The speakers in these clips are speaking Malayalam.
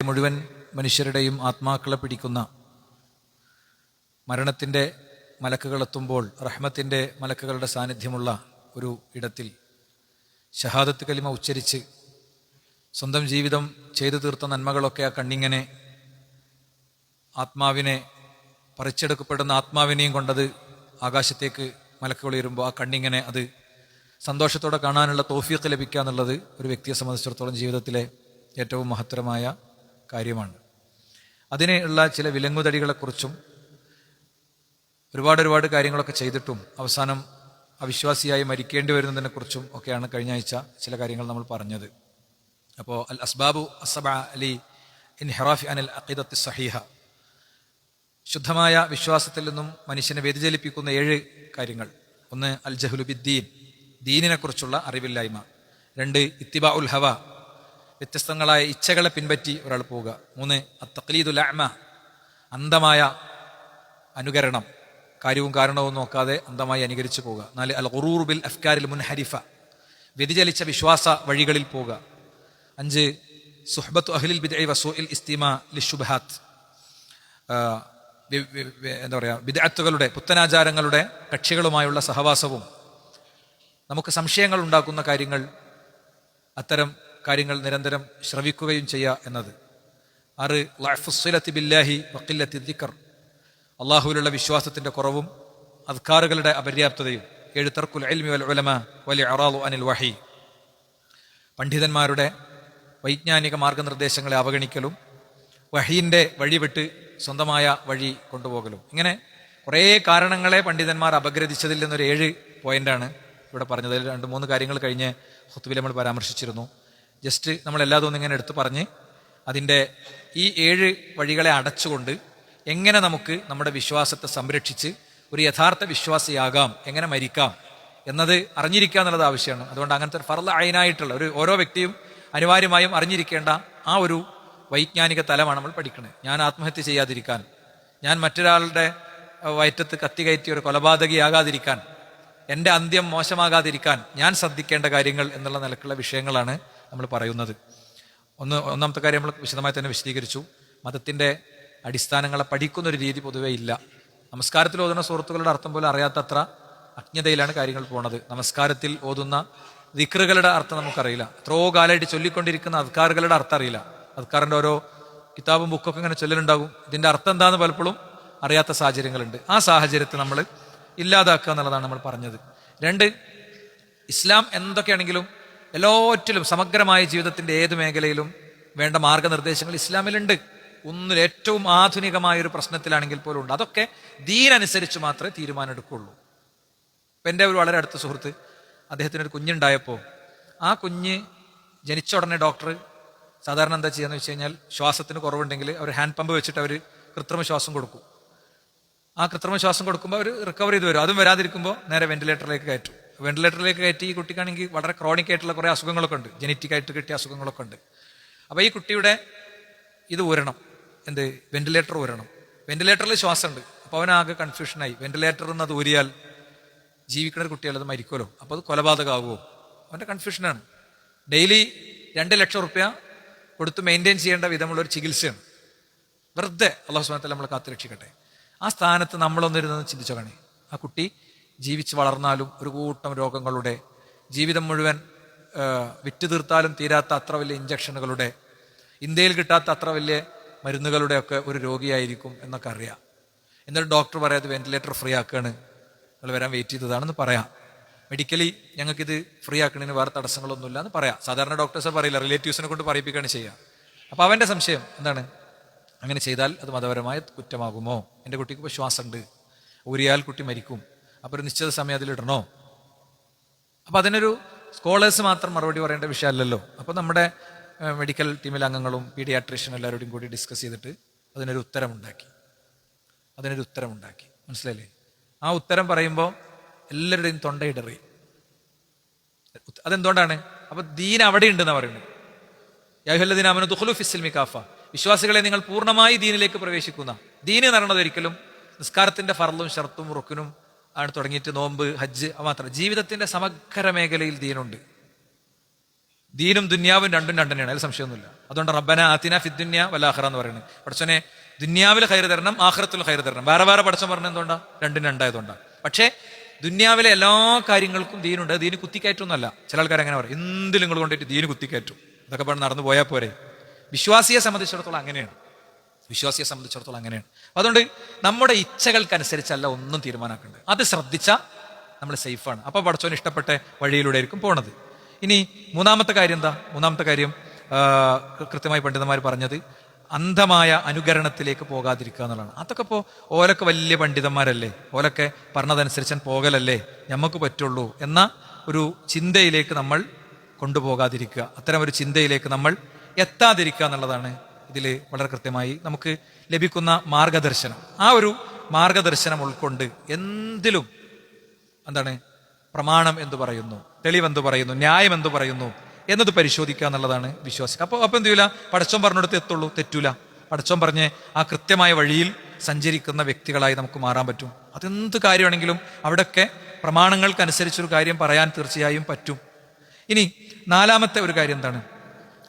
മുഴുവൻ മനുഷ്യരുടെയും ആത്മാക്കളെ പിടിക്കുന്ന മരണത്തിന്റെ മലക്കുകളെത്തുമ്പോൾ റഹ്മത്തിന്റെ മലക്കുകളുടെ സാന്നിധ്യമുള്ള ഒരു ഇടത്തിൽ ഷഹാദത്ത് കലിമ ഉച്ചരിച്ച് സ്വന്തം ജീവിതം ചെയ്തു തീർത്ത നന്മകളൊക്കെ ആ കണ്ണിങ്ങനെ ആത്മാവിനെ പറിച്ചെടുക്കപ്പെടുന്ന ആത്മാവിനെയും കൊണ്ടത് ആകാശത്തേക്ക് മലക്കുകൾ ആ കണ്ണിങ്ങനെ അത് സന്തോഷത്തോടെ കാണാനുള്ള തോഫിയൊക്കെ ലഭിക്കുക എന്നുള്ളത് ഒരു വ്യക്തിയെ സംബന്ധിച്ചിടത്തോളം ജീവിതത്തിലെ ഏറ്റവും മഹത്തരമായ കാര്യമാണ്. അതിനുള്ള ചില വിലങ്ങുതടികളെക്കുറിച്ചും ഒരുപാട് ഒരുപാട് കാര്യങ്ങളൊക്കെ ചെയ്തിട്ടും അവസാനം അവിശ്വാസിയായി മരിക്കേണ്ടി വരുന്നതിനെക്കുറിച്ചും ഒക്കെയാണ് കഴിഞ്ഞ ആഴ്ച ചില കാര്യങ്ങൾ നമ്മൾ പറഞ്ഞത്. അപ്പോൾ അൽ അസ്ബാബു അസബ അലി ഇൻ ഹെറാഫി അനിൽ അഖീദത്ത് സഹീഹ. ശുദ്ധമായ വിശ്വാസത്തിൽ നിന്നും മനുഷ്യനെ വ്യതിചലിപ്പിക്കുന്ന ഏഴ് കാര്യങ്ങൾ. ഒന്ന് അൽ ജഹുലുബിദ്ദീൻ ദീനിനെ കുറിച്ചുള്ള അറിവില്ലായ്മ. രണ്ട് ഇത്തിബ ഉൽ ഹവ വ്യത്യസ്തങ്ങളായ ഇച്ഛകളെ പിൻപറ്റി ഒരാൾ പോവുക. മൂന്ന് അത്തക്ലീദുൽ അഅമ അന്ധമായ അനുകരണം. കാര്യവും കാരണവും നോക്കാതെ അന്ധമായി അനുകരിച്ചു പോവുക. നാല് അൽ ഖുറൂർ ബിൽ അഫ്കാരിൽ മുൻഹരിഫ വ്യതിചലിച്ച വിശ്വാസ വഴികളിൽ പോവുക. അഞ്ച് സുഹബത്ത് അഹ്ലിൽ ബിദ്ഇ വസൂഇൽ ഇസ്തിമ ലിഷുബാത്ത് എന്താ പറയുക വിദഗ്ധകളുടെ പുത്തനാചാരങ്ങളുടെ കക്ഷികളുമായുള്ള സഹവാസവും. നമുക്ക് സംശയങ്ങൾ ഉണ്ടാക്കുന്ന കാര്യങ്ങൾ അത്തരം കാര്യങ്ങൾ നിരന്തരം ശ്രവിക്കുകയും ചെയ്യുക എന്നത്. ആറ് ലഅഫുസ്സിലത്തി ബില്ലാഹി വക്കില്ലത്തി ദിക്കർ അള്ളാഹുവിലുള്ള വിശ്വാസത്തിന്റെ കുറവും അദ്കാറുകളുടെ അപര്യാപ്തതയും. ഏഴ് തർക്കുൽ അൽമി വൽ ഉലമ വലിയ അറാലു അനിൽ വഹി. പണ്ഡിതന്മാരുടെ വൈജ്ഞാനിക മാർഗനിർദ്ദേശങ്ങളെ അവഗണിക്കലും വഹീന്റെ വഴിവിട്ട് സ്വന്തമായ വഴി കൊണ്ടുപോകലും. ഇങ്ങനെ കുറേ കാരണങ്ങളെ പണ്ഡിതന്മാർ അപഗ്രഥിച്ചതിൽ നിന്നൊരു ഏഴ് പോയിന്റാണ് ഇവിടെ പറഞ്ഞത്. രണ്ട് മൂന്ന് കാര്യങ്ങൾ കഴിഞ്ഞ് ഹുത്തുബിൽ നമ്മൾ പരാമർശിച്ചിരുന്നു. ജസ്റ്റ് നമ്മൾ എല്ലാതും ഇങ്ങനെ എടുത്തു പറഞ്ഞ് അതിന്റെ ഈ ഏഴ് വഴികളെ അടച്ചുകൊണ്ട് എങ്ങനെ നമുക്ക് നമ്മുടെ വിശ്വാസത്തെ സംരക്ഷിച്ച് ഒരു യഥാർത്ഥ വിശ്വാസിയാകാം എങ്ങനെ മരിക്കാം എന്നത് അറിഞ്ഞിരിക്കുക എന്നുള്ളത് ആവശ്യമാണ്. അതുകൊണ്ട് അങ്ങനത്തെ ഒരു അയനായിട്ടുള്ള ഒരു ഓരോ വ്യക്തിയും അനിവാര്യമായും അറിഞ്ഞിരിക്കേണ്ട ആ ഒരു വൈജ്ഞാനിക തലമാണ് നമ്മൾ പഠിക്കുന്നത് ഞാൻ ആത്മഹത്യ ചെയ്യാതിരിക്കാൻ ഞാൻ മറ്റൊരാളുടെ വയറ്റത്ത് കത്തി കയറ്റി ഒരു കൊലപാതകിയാകാതിരിക്കാൻ എന്റെ അന്ത്യം മോശമാകാതിരിക്കാൻ ഞാൻ ശ്രദ്ധിക്കേണ്ട കാര്യങ്ങൾ എന്നുള്ള നിലക്കുള്ള വിഷയങ്ങളാണ് നമ്മൾ പറയുന്നത്. ഒന്ന് ഒന്നാമത്തെ കാര്യം നമ്മൾ വിശദമായി തന്നെ വിശദീകരിച്ചു. മതത്തിന്റെ അടിസ്ഥാനങ്ങളെ പഠിക്കുന്ന ഒരു രീതി പൊതുവേ ഇല്ല. നമസ്കാരത്തിൽ ഓതുന്ന സുഹൃത്തുക്കളുടെ അർത്ഥം പോലും അറിയാത്തത്ര അജ്ഞതയിലാണ് കാര്യങ്ങൾ പോണത്. നമസ്കാരത്തിൽ ഓതുന്ന ദിക്റുകളുടെ അർത്ഥം നമുക്കറിയില്ല. എത്രയോ കാലമായിട്ട് ചൊല്ലിക്കൊണ്ടിരിക്കുന്ന അദ്കാറുകളുടെ അർത്ഥം അറിയില്ല. അദ്കാറിന്റെ ഓരോ കിതാബും ബുക്കൊക്കെ ഇങ്ങനെ ചൊല്ലലുണ്ടാകും. ഇതിന്റെ അർത്ഥം എന്താണെന്ന് പലപ്പോഴും അറിയാത്ത സാഹചര്യങ്ങളുണ്ട്. ആ സാഹചര്യത്തെ നമ്മൾ ഇല്ലാതാക്കുക എന്നുള്ളതാണ് നമ്മൾ പറഞ്ഞത്. രണ്ട് ഇസ്ലാം എന്തൊക്കെയാണെങ്കിലും എല്ലാറ്റിലും സമഗ്രമായ ജീവിതത്തിന്റെ ഏത് മേഖലയിലും വേണ്ട മാർഗനിർദ്ദേശങ്ങൾ ഇസ്ലാമിലുണ്ട്. ഒന്നിൽ ഏറ്റവും ആധുനികമായ ഒരു പ്രശ്നത്തിലാണെങ്കിൽ പോലും ഉണ്ട്. അതൊക്കെ ദീനനുസരിച്ച് മാത്രമേ തീരുമാനം എടുക്കുള്ളൂ ഇപ്പം എന്റെ ഒരു വളരെ അടുത്ത സുഹൃത്ത് അദ്ദേഹത്തിന് ഒരു കുഞ്ഞുണ്ടായപ്പോൾ ആ കുഞ്ഞ് ജനിച്ച ഉടനെ ഡോക്ടർ സാധാരണ എന്താ ചെയ്യാന്ന് വെച്ച് കഴിഞ്ഞാൽ ശ്വാസത്തിന് കുറവുണ്ടെങ്കിൽ അവർ ഹാൻഡ് പമ്പ് വെച്ചിട്ട് അവർ കൃത്രിമ ശ്വാസം കൊടുക്കും. ആ കൃത്രിമ ശ്വാസം കൊടുക്കുമ്പോൾ അവർ റിക്കവർ ചെയ്ത് വരും. അതും വരാതിരിക്കുമ്പോൾ നേരെ വെന്റിലേറ്ററിലേക്ക് കയറ്റും. വെന്റിലേറ്ററിലേക്ക് കയറ്റി ഈ കുട്ടിക്കാണെങ്കിൽ വളരെ ക്രോണിക് ആയിട്ടുള്ള കുറേ അസുഖങ്ങളൊക്കെ ഉണ്ട്. ജനറ്റിക് ആയിട്ട് കിട്ടിയ അസുഖങ്ങളൊക്കെ ഉണ്ട്. അപ്പോൾ ഈ കുട്ടിയുടെ ഇത് ഊരണം. എന്ത്? വെന്റിലേറ്റർ ഊരണം. വെന്റിലേറ്ററിൽ ശ്വാസം ശ്വാസമുണ്ട്. അപ്പോൾ അവനാകെ കൺഫ്യൂഷനായി വെന്റിലേറ്ററിൽ നിന്ന് അത് ഊരിയാൽ ജീവിക്കുന്ന ഒരു കുട്ടിയാൽ അത് മരിക്കുമല്ലോ. അപ്പോൾ അത് കൊലപാതകമാകുമോ അവന്റെ കൺഫ്യൂഷനാണ് ഡെയിലി രണ്ട് ലക്ഷം റുപ്യ കൊടുത്ത് മെയിന്റെയിൻ ചെയ്യേണ്ട വിധമുള്ള ഒരു ചികിത്സയാണ്. വെറുതെ അള്ളാഹു സുബാനത്തല്ല നമ്മൾ കാത്തു രക്ഷിക്കട്ടെ ആ സ്ഥാനത്ത് നമ്മളൊന്നിരുന്ന് ചിന്തിച്ചോ കാണേ ആ കുട്ടി ജീവിച്ച് വളർന്നാലും ഒരു കൂട്ടം രോഗങ്ങളുടെ ജീവിതം മുഴുവൻ വിറ്റ് തീർത്താലും തീരാത്ത അത്ര വലിയ ഇഞ്ചക്ഷനുകളുടെ ഇന്ത്യയിൽ കിട്ടാത്ത അത്ര വലിയ മരുന്നുകളുടെ ഒക്കെ ഒരു രോഗിയായിരിക്കും എന്നൊക്കെ അറിയാം. എന്നിട്ട് ഡോക്ടർ പറയാത് വെന്റിലേറ്റർ ഫ്രീ ആക്കുകയാണ് നിങ്ങൾ വരാൻ വെയിറ്റ് ചെയ്തതാണെന്ന് പറയാം. മെഡിക്കലി ഞങ്ങൾക്കിത് ഫ്രീ ആക്കണതിന് വേറെ തടസ്സങ്ങളൊന്നുമില്ല എന്ന് പറയാം. സാധാരണ ഡോക്ടേഴ്സ് പറയില്ല റിലേറ്റീവ്സിനെ കൊണ്ട് പറയിപ്പിക്കുകയാണ് ചെയ്യുക അപ്പോൾ അവന്റെ സംശയം എന്താണ്? അങ്ങനെ ചെയ്താൽ അത് മതപരമായ കുറ്റമാകുമോ? എന്റെ കുട്ടിക്ക് ഇപ്പോൾ ശ്വാസമുണ്ട്. ഊരിയാൽ കുട്ടി മരിക്കും. അപ്പോൾ ഒരു നിശ്ചിത സമയം അതിലിടണോ അപ്പോൾ അതിനൊരു സ്കോളേഴ്സ് മാത്രം മറുപടി പറയേണ്ട വിഷയമല്ലല്ലോ. അപ്പോൾ നമ്മുടെ മെഡിക്കൽ ടീമിലെ അംഗങ്ങളും പീഡിയാട്രീഷ്യൻ എല്ലാവരോടും കൂടി ഡിസ്കസ് ചെയ്തിട്ട് അതിനൊരു ഉത്തരമുണ്ടാക്കി. അതിനൊരു ഉത്തരമുണ്ടാക്കി. മനസ്സിലായില്ലേ? ആ ഉത്തരം പറയുമ്പോൾ എല്ലാവരുടെയും തൊണ്ടയിടറി അതെന്തുകൊണ്ടാണ്? അപ്പൊ ദീൻ അവിടെ ഉണ്ടെന്ന് പറയുന്നത്. യാഹുല്ലദീൻ ദുഖുലു ഫിസ്ലിമി കാഫ. വിശ്വാസികളെ നിങ്ങൾ പൂർണമായി ദീനിലേക്ക് പ്രവേശിക്കുന്ന ദീന് എന്ന് പറയുന്നത് ഒരിക്കലും നിസ്കാരത്തിന്റെ ഫറലും ഷർത്തും റുക്കിനും ആണ് തുടങ്ങിയിട്ട് നോമ്പ് ഹജ്ജ് മാത്രം. ജീവിതത്തിന്റെ സമഗ്ര മേഖലയിൽ ദീനുണ്ട്. ദീനും ദുന്യാവും രണ്ടും രണ്ടിനെയാണ് അതിൽ സംശയമൊന്നുമില്ല. അതുകൊണ്ട് റബ്ബന ആത്തിന ഫിദ്ദുന്യ വല്ലാഹറ എന്ന് പറയുന്നത്. പഠിച്ചനെ ദുന്യാവിൽ ഹൈർ തരണം ആഹ്റത്തിൽ ഹൈർ തരണം. വേറെ വേറെ പഠിച്ചം പറഞ്ഞ എന്തുകൊണ്ടാ? രണ്ടും രണ്ടായതുകൊണ്ടാണ്. പക്ഷേ ദുന്യാവിലെ എല്ലാ കാര്യങ്ങൾക്കും ദീനുണ്ട്. ദീന് കുത്തിക്കയറ്റൊന്നുമല്ല ചില ആൾക്കാർ അങ്ങനെ പറയും. എന്തിലും നിങ്ങൾ കൊണ്ടിട്ട് ദീന് കുത്തിക്കയറ്റും. ഇതൊക്കെ പറഞ്ഞ് നടന്നു പോയാൽ പോരെ. വിശ്വാസിയെ സംബന്ധിച്ചിടത്തോളം അങ്ങനെയാണ്. വിശ്വാസിയെ സംബന്ധിച്ചിടത്തോളം അങ്ങനെയാണ്. അതുകൊണ്ട് നമ്മുടെ ഇച്ഛകൾക്കനുസരിച്ചല്ല ഒന്നും തീരുമാനമാക്കേണ്ടത് അത് ശ്രദ്ധിച്ചാൽ നമ്മൾ സേഫാണ്. അപ്പോൾ പടച്ചോൻ ഇഷ്ടപ്പെട്ട വഴിയിലൂടെ ആയിരിക്കും പോണത്. ഇനി മൂന്നാമത്തെ കാര്യം എന്താ? മൂന്നാമത്തെ കാര്യം കൃത്യമായി പണ്ഡിതന്മാർ പറഞ്ഞത് അന്ധമായ അനുകരണത്തിലേക്ക് പോകാതിരിക്കുക എന്നുള്ളതാണ്. അതൊക്കെ ഇപ്പോൾ ഓലൊക്കെ വലിയ പണ്ഡിതന്മാരല്ലേ? ഓലൊക്കെ പറഞ്ഞതനുസരിച്ച് പോകലല്ലേ? നമുക്ക് പറ്റുള്ളൂ എന്ന ഒരു ചിന്തയിലേക്ക് നമ്മൾ കൊണ്ടുപോകാതിരിക്കുക. അത്തരം ഒരു ചിന്തയിലേക്ക് നമ്മൾ എത്താതിരിക്കുക എന്നുള്ളതാണ് ഇതിൽ വളരെ കൃത്യമായി നമുക്ക് ലഭിക്കുന്ന മാർഗദർശനം. ആ ഒരു മാർഗദർശനം ഉൾക്കൊണ്ട് എന്തിലും എന്താണ് പ്രമാണം എന്ത് പറയുന്നു തെളിവെന്ത് പറയുന്നു ന്യായം എന്ത് പറയുന്നു എന്നത് പരിശോധിക്കുക എന്നുള്ളതാണ് വിശ്വാസം. അപ്പോൾ അപ്പോൾ എന്ത് ചെയ്യൂല? പടച്ചോം പറഞ്ഞിടത്ത് എത്തുള്ളൂ തെറ്റൂല. പടച്ചോം പറഞ്ഞ് ആ കൃത്യമായ വഴിയിൽ സഞ്ചരിക്കുന്ന വ്യക്തികളായി നമുക്ക് മാറാൻ പറ്റും. അതെന്ത് കാര്യമാണെങ്കിലും അവിടെയൊക്കെ പ്രമാണങ്ങൾക്കനുസരിച്ചൊരു കാര്യം പറയാൻ തീർച്ചയായും പറ്റും. ഇനി നാലാമത്തെ ഒരു കാര്യം എന്താണ്?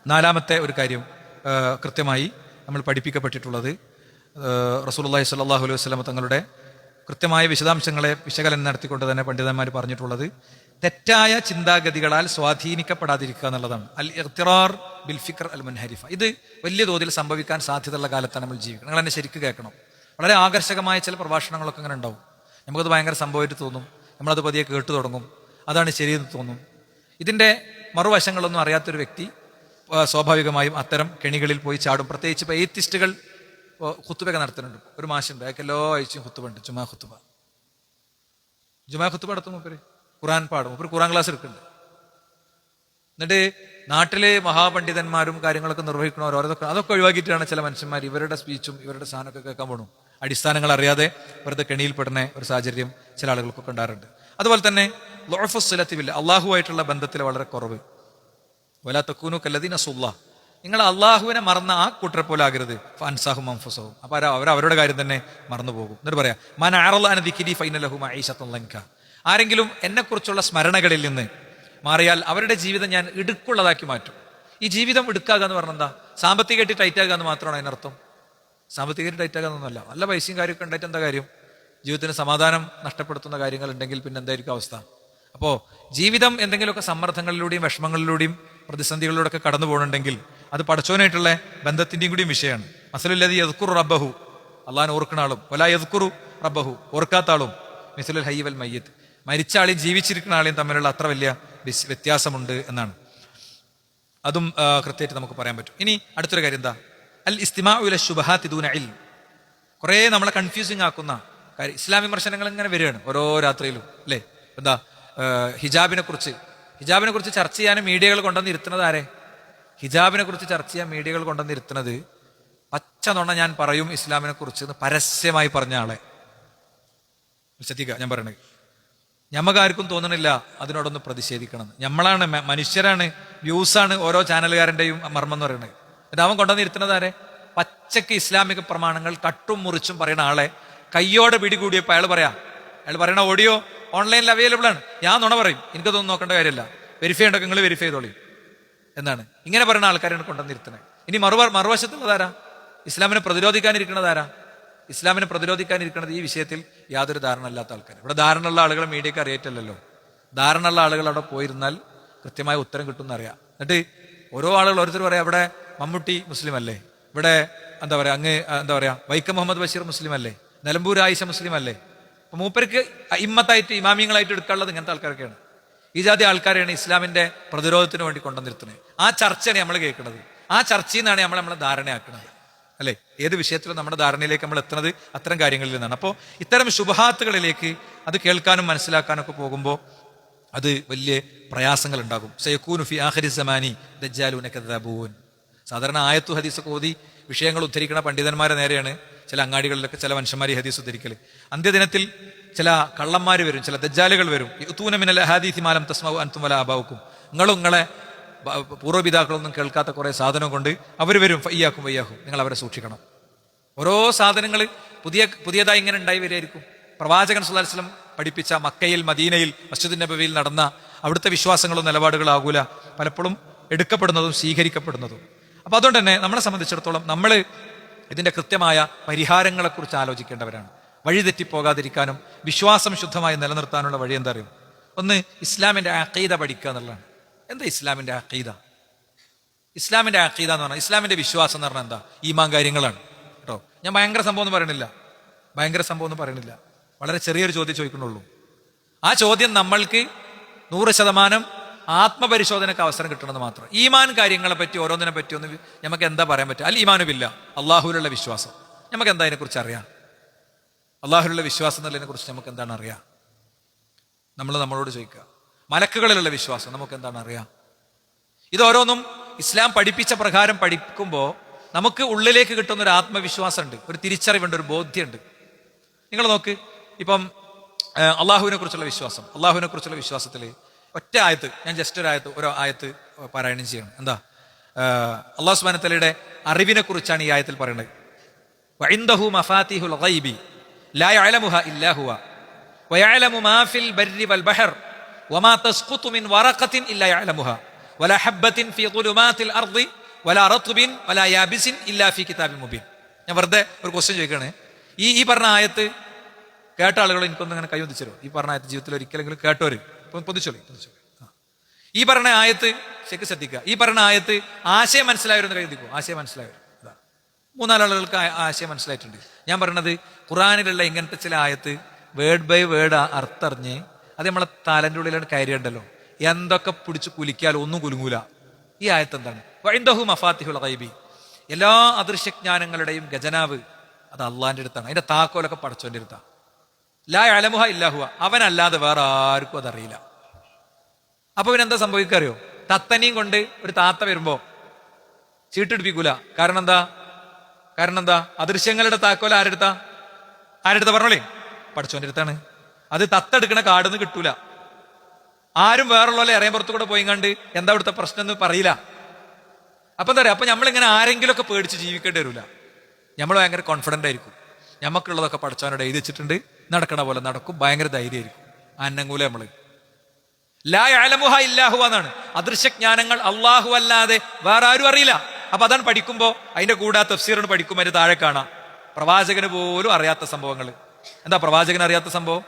നാലാമത്തെ ഒരു കാര്യം. കൃത്യമായി നമ്മൾ പഠിപ്പിക്കപ്പെട്ടിട്ടുള്ളത്. റസൂലുള്ളാഹി സ്വല്ലല്ലാഹു അലൈഹി വസല്ലം തങ്ങളുടെ കൃത്യമായ വിശദാംശങ്ങളെ വിശകലനം നടത്തിക്കൊണ്ട് തന്നെ പണ്ഡിതന്മാർ പറഞ്ഞിട്ടുള്ളത്. തെറ്റായ ചിന്താഗതികളാൽ സ്വാധീനിക്കപ്പെടാതിരിക്കുക എന്നുള്ളതാണ്. അൽ ഇഖ്തിറാർ ബിൽ ഫിക്ർ അൽ മുൻഹരിഫ ഇത് വലിയ തോതിൽ സംഭവിക്കാൻ സാധ്യതയുള്ള കാലത്താണ് നമ്മൾ ജീവിക്കുന്നത്. നിങ്ങൾ എന്നെ ശരിക്കും കേൾക്കണം. വളരെ ആകർഷകമായ ചില പ്രഭാഷണങ്ങളൊക്കെ അങ്ങനെ ഉണ്ടാവും. നമുക്കത് ഭയങ്കര സംഭവമായിട്ട് തോന്നും. നമ്മളത് പതിയെ കേട്ടു തുടങ്ങും. അതാണ് ശരിയെന്ന് തോന്നും. ഇതിന്റെ മറുവശങ്ങളൊന്നും അറിയാത്തൊരു വ്യക്തി സ്വാഭാവികമായും അത്തരം കെണികളിൽ പോയി ചാടും. പ്രത്യേകിച്ച് ഇപ്പോൾ എയ്ത്തിസ്റ്റുകൾ കുത്തുബൊക്കെ നടത്തുന്നുണ്ട്. ഒരു മാഷുണ്ട്. അയാൾക്ക് എല്ലാ ആഴ്ചയും ജുമാ കുത്തുബ ജുമാ കുത്തുബ നടത്തും മൂപ്പര്. ഖുറാൻ പാടും. മൂപ്പര് ഖുറാൻ ക്ലാസ് എടുക്കുന്നുണ്ട്. എന്നിട്ട് നാട്ടിലെ മഹാപണ്ഡിതന്മാരും കാര്യങ്ങളൊക്കെ നിർവഹിക്കണവർ അതൊക്കെ അതൊക്കെ ഒഴിവാക്കിയിട്ടാണ് ചില മനുഷ്യന്മാർ ഇവരുടെ സ്പീച്ചും ഇവരുടെ സാധനമൊക്കെ കേൾക്കാൻ പോണു. അടിസ്ഥാനങ്ങൾ അറിയാതെ വെറുതെ കെണിയിൽപ്പെടുന്ന ഒരു സാഹചര്യം ചില ആളുകൾക്കൊക്കെ ഉണ്ടാറുണ്ട് അതുപോലെ തന്നെ ലോഫുസ്ലത്തിവില്ല അള്ളാഹുവായിട്ടുള്ള ബന്ധത്തിൽ വളരെ കുറവ്. വല തക്കൂനു കല്ലദീന സുല്ല നിങ്ങൾ അള്ളാഹുവിനെ മറന്ന ആ കൂട്ടരെ പോലെ ആകരുത്. ഫൻസാഹും അംഫുസഹും അപ്പൊ അവർ അവരുടെ കാര്യം തന്നെ മറന്നു പോകും. എന്നിട്ട് പറയാം ആറല്ലാനദിക്കിരി ഫൈനലഹും ഐഷത്തുലങ്ക ആരെങ്കിലും എന്നെക്കുറിച്ചുള്ള സ്മരണകളിൽ നിന്ന് മാറിയാൽ അവരുടെ ജീവിതം ഞാൻ ഇടുക്കുള്ളതാക്കി മാറ്റും. ഈ ജീവിതം ഇടുക്കാകുക എന്ന് പറഞ്ഞാൽ എന്താ? സാമ്പത്തികമായിട്ട് ടൈറ്റ് ആകുക എന്ന് മാത്രമാണ് അതിനർത്ഥം. സാമ്പത്തികമായിട്ട് ടൈറ്റ് ആകുന്നൊന്നുമല്ല നല്ല പൈസയും കാര്യമൊക്കെ ഉണ്ടായിട്ട് എന്താ കാര്യം? ജീവിതത്തിന് സമാധാനം നഷ്ടപ്പെടുത്തുന്ന കാര്യങ്ങൾ ഉണ്ടെങ്കിൽ പിന്നെ എന്തായിരിക്കും അവസ്ഥ? അപ്പോൾ ജീവിതം എന്തെങ്കിലുമൊക്കെ സമ്മർദ്ദങ്ങളിലൂടെയും വിഷമങ്ങളിലൂടെയും പ്രതിസന്ധികളിലൂടെ ഒക്കെ കടന്നു പോകുന്നുണ്ടെങ്കിൽ അത് പടച്ചോനായിട്ടുള്ള ബന്ധത്തിന്റെയും കൂടിയും വിഷയമാണ്. മസലുല്ലതി യദ്ക്കുറു റബ്ബഹു. അള്ളഹാൻ ഓർക്കുന്ന ആളും ഒല യദ്ക്കുറു റബ്ബഹു ഓർക്കാത്ത ആളും മിസലുൽ ഹയ്യവൽ മയ്യത്ത്. മരിച്ച ആളെയും ജീവിച്ചിരിക്കുന്ന ആളെയും തമ്മിലുള്ള അത്ര വലിയ വ്യത്യാസമുണ്ട് എന്നാണ്. അതും കൃത്യമായിട്ട് നമുക്ക് പറയാൻ പറ്റും. ഇനി അടുത്തൊരു കാര്യം എന്താ? അൽ ഇസ്തിമാ ഉല ശുബഹാത്തി തിദൂന ഇൽ. കുറേ നമ്മളെ കൺഫ്യൂസിങ് ആക്കുന്ന കാര്യം. ഇസ്ലാം വിമർശനങ്ങൾ ഇങ്ങനെ വരികയാണ് ഓരോ രാത്രിയിലും അല്ലേ? എന്താ ഹിജാബിനെ കുറിച്ച് ഹിജാബിനെ കുറിച്ച് ചർച്ച ചെയ്യാനും മീഡിയകൾ കൊണ്ടുവന്ന് ഇരുത്തുന്നത് ആരെ? ഹിജാബിനെ കുറിച്ച് ചർച്ച ചെയ്യാൻ മീഡിയകൾ കൊണ്ടുവന്ന് ഇരുത്തുന്നത് പച്ച നുണ ഞാൻ പറയും ഇസ്ലാമിനെ കുറിച്ച് എന്ന് പരസ്യമായി പറഞ്ഞ ആളെ. ശ്രദ്ധിക്കുക ഞാൻ പറയണത്. ഞമ്മക്കാർക്കും തോന്നണില്ല അതിനോടൊന്ന് പ്രതിഷേധിക്കണം. നമ്മളാണ് മനുഷ്യരാണ് വ്യൂസാണ് ഓരോ ചാനലുകാരന്റെയും മർമ്മം എന്ന് പറയുന്നത്. എന്നിട്ട് അവൻ കൊണ്ടുവന്നിരുത്തുന്നത് ആരെ? പച്ചക്ക് ഇസ്ലാമിക പ്രമാണങ്ങൾ കട്ടും മുറിച്ചും പറയുന്ന ആളെ. കയ്യോടെ പിടികൂടിയപ്പോൾ അയാൾ പറയാ അയാൾ പറയണ ഓഡിയോ ഓൺലൈനിൽ അവൈലബിൾ ആണ്. ഞാൻ നുണ പറയും. എനിക്കതൊന്നും നോക്കേണ്ട കാര്യമില്ല. വെരിഫൈ ഉണ്ടൊക്കെ നിങ്ങൾ വെരിഫൈ ചെയ്തോളി. എന്നാണ് ഇങ്ങനെ പറയുന്ന ആൾക്കാരാണ് കൊണ്ടുവന്നിരുത്തുന്നത് ഇനി മറുവ മറുവശത്തുള്ളതാരാ? ഇസ്ലാമിനെ പ്രതിരോധിക്കാനിരിക്കുന്നതാരാ? ഇസ്ലാമിനെ പ്രതിരോധിക്കാനിരിക്കുന്നത് ഈ വിഷയത്തിൽ യാതൊരു ധാരണ അല്ലാത്ത ആൾക്കാർ ഇവിടെ ധാരണയുള്ള ആളുകൾ മീഡിയക്ക് അറിയേറ്റല്ലോ ധാരണ ഉള്ള ആളുകൾ അവിടെ പോയിരുന്നാൽ കൃത്യമായ ഉത്തരം കിട്ടുമെന്ന് അറിയാം. എന്നിട്ട് ഓരോ ആളുകൾ ഓരോരുത്തർ പറയാം അവിടെ മമ്മൂട്ടി മുസ്ലിം അല്ലേ ഇവിടെ എന്താ പറയാ അങ്ങ് എന്താ പറയാ വൈക്കം മുഹമ്മദ് ബഷീർ മുസ്ലിം അല്ലേ നിലമ്പൂർ ആയിഷ മുസ്ലിം അല്ലേ അപ്പം മൂപ്പർക്ക് ഇമ്മത്തായിട്ട് ഇമാമിയങ്ങളായിട്ട് എടുക്കാനുള്ളത് ഇങ്ങനത്തെ ആൾക്കാരൊക്കെയാണ്. ഈ ജാതി ആൾക്കാരെയാണ് ഇസ്ലാമിന്റെ പ്രതിരോധത്തിന് വേണ്ടി കൊണ്ടുവന്നിരുത്തുന്നത് ആ ചർച്ചയാണ് നമ്മൾ കേൾക്കുന്നത്. ആ ചർച്ചയിൽ നിന്നാണ് നമ്മൾ നമ്മളെ ധാരണയാക്കുന്നത്. അല്ലെ? ഏത് വിഷയത്തിലും നമ്മുടെ ധാരണയിലേക്ക് നമ്മൾ എത്തുന്നത് അത്തരം കാര്യങ്ങളിൽ നിന്നാണ്. അപ്പോൾ ഇത്തരം ശുഭഹാത്തുകളിലേക്ക് അത് കേൾക്കാനും മനസ്സിലാക്കാനും ഒക്കെ പോകുമ്പോൾ അത് വലിയ പ്രയാസങ്ങൾ ഉണ്ടാകും സയക്കൂനു ഫി ആഖിരി സമാനി ദജാലുനക്കൂൻ സാധാരണ ആയത്തു ഹദീസ് കോതി വിഷയങ്ങൾ ഉദ്ധരിക്കുന്ന പണ്ഡിതന്മാരെ നേരെയാണ് ചില അങ്ങാടികളിലൊക്കെ ചില മനുഷ്യന്മാർ ഈ ഹദീസ് ഉദ്ധരിക്കൽ അന്ത്യദിനത്തിൽ ചില കള്ളന്മാർ വരും ചില ദജ്ജാലുകൾ വരും. തൂനമിനൽ മിനൽ ഹദീസി മാലം തസ്മാവ് അൻതും വല അബാവുക്കും നിങ്ങളും നിങ്ങളെ പൂർവപിതാക്കളൊന്നും കേൾക്കാത്ത കുറേ സാധനം കൊണ്ട് അവർ വരും ഫയ്യാക്കും വയ്യാക്കും. നിങ്ങൾ അവരെ സൂക്ഷിക്കണം. ഓരോ സാധനങ്ങൾ പുതിയ പുതിയതായി ഇങ്ങനെ ഉണ്ടായി വരികയായിരിക്കും. പ്രവാചകൻ സുല്ലാസ്ലം പഠിപ്പിച്ച മക്കയിൽ മദീനയിൽ മസ്ജിദ് നബവിയിൽ നടന്ന അവിടുത്തെ വിശ്വാസങ്ങളും നിലപാടുകളും ആകൂല. പലപ്പോഴും എടുക്കപ്പെടുന്നതും സ്വീകരിക്കപ്പെടുന്നതും. അപ്പോൾ അതുകൊണ്ട് തന്നെ നമ്മളെ സംബന്ധിച്ചിടത്തോളം നമ്മൾ ഇതിന്റെ കൃത്യമായ പരിഹാരങ്ങളെക്കുറിച്ച് ആലോചിക്കേണ്ടവരാണ്. വഴി തെറ്റിപ്പോകാതിരിക്കാനും വിശ്വാസം ശുദ്ധമായി നിലനിർത്താനുള്ള വഴി എന്താ അറിയും? ഒന്ന് ഇസ്ലാമിന്റെ അഖീദ പഠിക്കുക എന്നുള്ളതാണ്. എന്താ ഇസ്ലാമിന്റെ അഖീദ? ഇസ്ലാമിന്റെ അഖീദ എന്ന് പറഞ്ഞാൽ ഇസ്ലാമിന്റെ വിശ്വാസം എന്ന് പറഞ്ഞാൽ എന്താ? ഈമാൻ കാര്യങ്ങളാണ്. കേട്ടോ? ഞാൻ ഭയങ്കര സംഭവം ഒന്നും പറയണില്ല. ഭയങ്കര സംഭവം ഒന്നും പറയണില്ല. വളരെ ചെറിയൊരു ചോദ്യം ചോദിക്കണുള്ളൂ. ആ ചോദ്യം നമ്മൾക്ക് നൂറ് ശതമാനം ആത്മപരിശോധനയ്ക്ക് അവസരം കിട്ടണമെന്ന് മാത്രം. ഈമാൻ കാര്യങ്ങളെ പറ്റി ഓരോന്നിനെ പറ്റി ഒന്ന് നമുക്ക് എന്താ പറയാൻ പറ്റുക? അല്ല ഈമാനുമില്ല. അള്ളാഹുലുള്ള വിശ്വാസം. നമുക്ക് എന്താ അതിനെക്കുറിച്ച് അറിയാം? അള്ളാഹുലുള്ള വിശ്വാസം എന്നുള്ളതിനെ കുറിച്ച് നമുക്ക് എന്താണ് അറിയാം? നമ്മൾ നമ്മളോട് ചോദിക്കുക. മലക്കുകളിലുള്ള വിശ്വാസം നമുക്ക് എന്താണ് അറിയാം? ഇതോരോന്നും ഇസ്ലാം പഠിപ്പിച്ച പ്രകാരം പഠിക്കുമ്പോൾ നമുക്ക് ഉള്ളിലേക്ക് കിട്ടുന്ന ഒരു ആത്മവിശ്വാസമുണ്ട്. ഒരു തിരിച്ചറിവുണ്ട് ഒരു ബോധ്യമുണ്ട്. നിങ്ങൾ നോക്ക് ഇപ്പം അള്ളാഹുവിനെ കുറിച്ചുള്ള വിശ്വാസം. അള്ളാഹുവിനെ കുറിച്ചുള്ള വിശ്വാസത്തിൽ ഒറ്റ ആയത്ത് ഞാൻ ജസ്റ്റ് ഒരു ആയത്ത് ഒരു ആയത്ത് പാരായണം ചെയ്യണം. എന്താ? അള്ളാഹു സുബാനത്തലയുടെ അറിവിനെ കുറിച്ചാണ് ഈ ആയത്തിൽ പറയുന്നത് വൈന്ദഹു മഫാത്തിഹുൽ ഗൈബി. لا يعلمها إلا هو ويعلم ما في البر والبحر وما تسقط من ورقة إلا يعلمها ولا حبة في ظلمات الأرض ولا رطب ولا يابس إلا في كتاب مبين ഞാൻ വെറുതെ ഒരു ക്വസ്റ്റ്യൻ ചോദിക്കണേ ഈ ഈ പറഞ്ഞ ആയത്ത് കേട്ട ആളുകൾ എനിക്കൊന്ന് അങ്ങനെ കൈവന്നിച്ചോ ഈ പറഞ്ഞ ആയത്ത് ജീവിതത്തിൽ ഒരിക്കലെങ്കിലും കേട്ടവര് പൊതിച്ചോളി പൊതിച്ചോളി ആ ഈ പറഞ്ഞ ആയത്ത് ശരിക്കും ശ്രദ്ധിക്കുക ഈ പറഞ്ഞ ആയത്ത് ആശയം മനസ്സിലായവരെന്ന് കരുതിക്കോ ആശയം മനസ്സിലായവർ ഇതാ മൂന്നാലാളുകൾക്ക് ആ- ആശയം മനസ്സിലായിട്ടുണ്ട് ഞാൻ പറയണത് ഖുറാനിലുള്ള ഇങ്ങനത്തെ ചില ആയത്ത് വേർഡ് ബൈ വേർഡ് അർത്ഥറിഞ്ഞ് അത് നമ്മളെ തലന്റെ ഉള്ളിലാണ് കയറിയുണ്ടല്ലോ എന്തൊക്കെ പിടിച്ച് കുലിക്കാലും ഒന്നും കുലുങ്ങൂല. ഈ ആയത്ത് എന്താണ്? വൈന്ദഹു മഫാത്തിഹുൽ ഗൈബി. എല്ലാ അദൃശ്യജ്ഞാനങ്ങളുടെയും ഗജനാവ് അത് അള്ളാന്റെ അടുത്താണ്. അതിന്റെ താക്കോലൊക്കെ പടച്ചോന്റെ അടുത്താണ് ലാ അലമുഹ ഇല്ലാഹുവ അവനല്ലാതെ വേറെ ആർക്കും അതറിയില്ല. അപ്പൊ പിന്നെ എന്താ സംഭവിക്കുക അറിയോ? തത്തനെയും കൊണ്ട് ഒരു താത്ത വരുമ്പോ ചീട്ടിടിപ്പിക്കൂല കാരണം എന്താ? കാരണം എന്താ? അദൃശ്യങ്ങളുടെ താക്കോൽ ആരെടുത്താ? ആരെടുത്ത? പറഞ്ഞോളേ. പഠിച്ചോന്റെ അടുത്താണ്. അത് തത്തെടുക്കണ കാർഡ് കിട്ടൂല. ആരും വേറുള്ള ഇറയം പുറത്തു കൂടെ പോയി കണ്ട് എന്താ ഇവിടുത്തെ പ്രശ്നം എന്ന് പറയില്ല. അപ്പൊ എന്താ പറയാ? അപ്പൊ നമ്മളിങ്ങനെ ആരെങ്കിലുമൊക്കെ പേടിച്ച് ജീവിക്കേണ്ടി വരില്ല നമ്മൾ ഭയങ്കര കോൺഫിഡന്റ് ആയിരിക്കും. നമുക്കുള്ളതൊക്കെ പഠിച്ചവനോട് എഴുതി വെച്ചിട്ടുണ്ട്. നടക്കണ പോലെ നടക്കും. ഭയങ്കര ധൈര്യമായിരിക്കും. അന്നങ്കൂല നമ്മൾ. ലാ അലമുഹ ഇല്ലാഹു എന്നാണ്. അദൃശ്യജ്ഞാനങ്ങൾ അള്ളാഹു അല്ലാതെ വേറെ ആരും അറിയില്ല. അപ്പൊ അതാണ് പഠിക്കുമ്പോ അതിന്റെ കൂടെ തഫ്സീറിന് പഠിക്കുമ്പോൾ അതിന്റെ താഴെ കാണാം. പ്രവാചകന് പോലും അറിയാത്ത സംഭവങ്ങൾ എന്താ പ്രവാചകൻ അറിയാത്ത സംഭവം?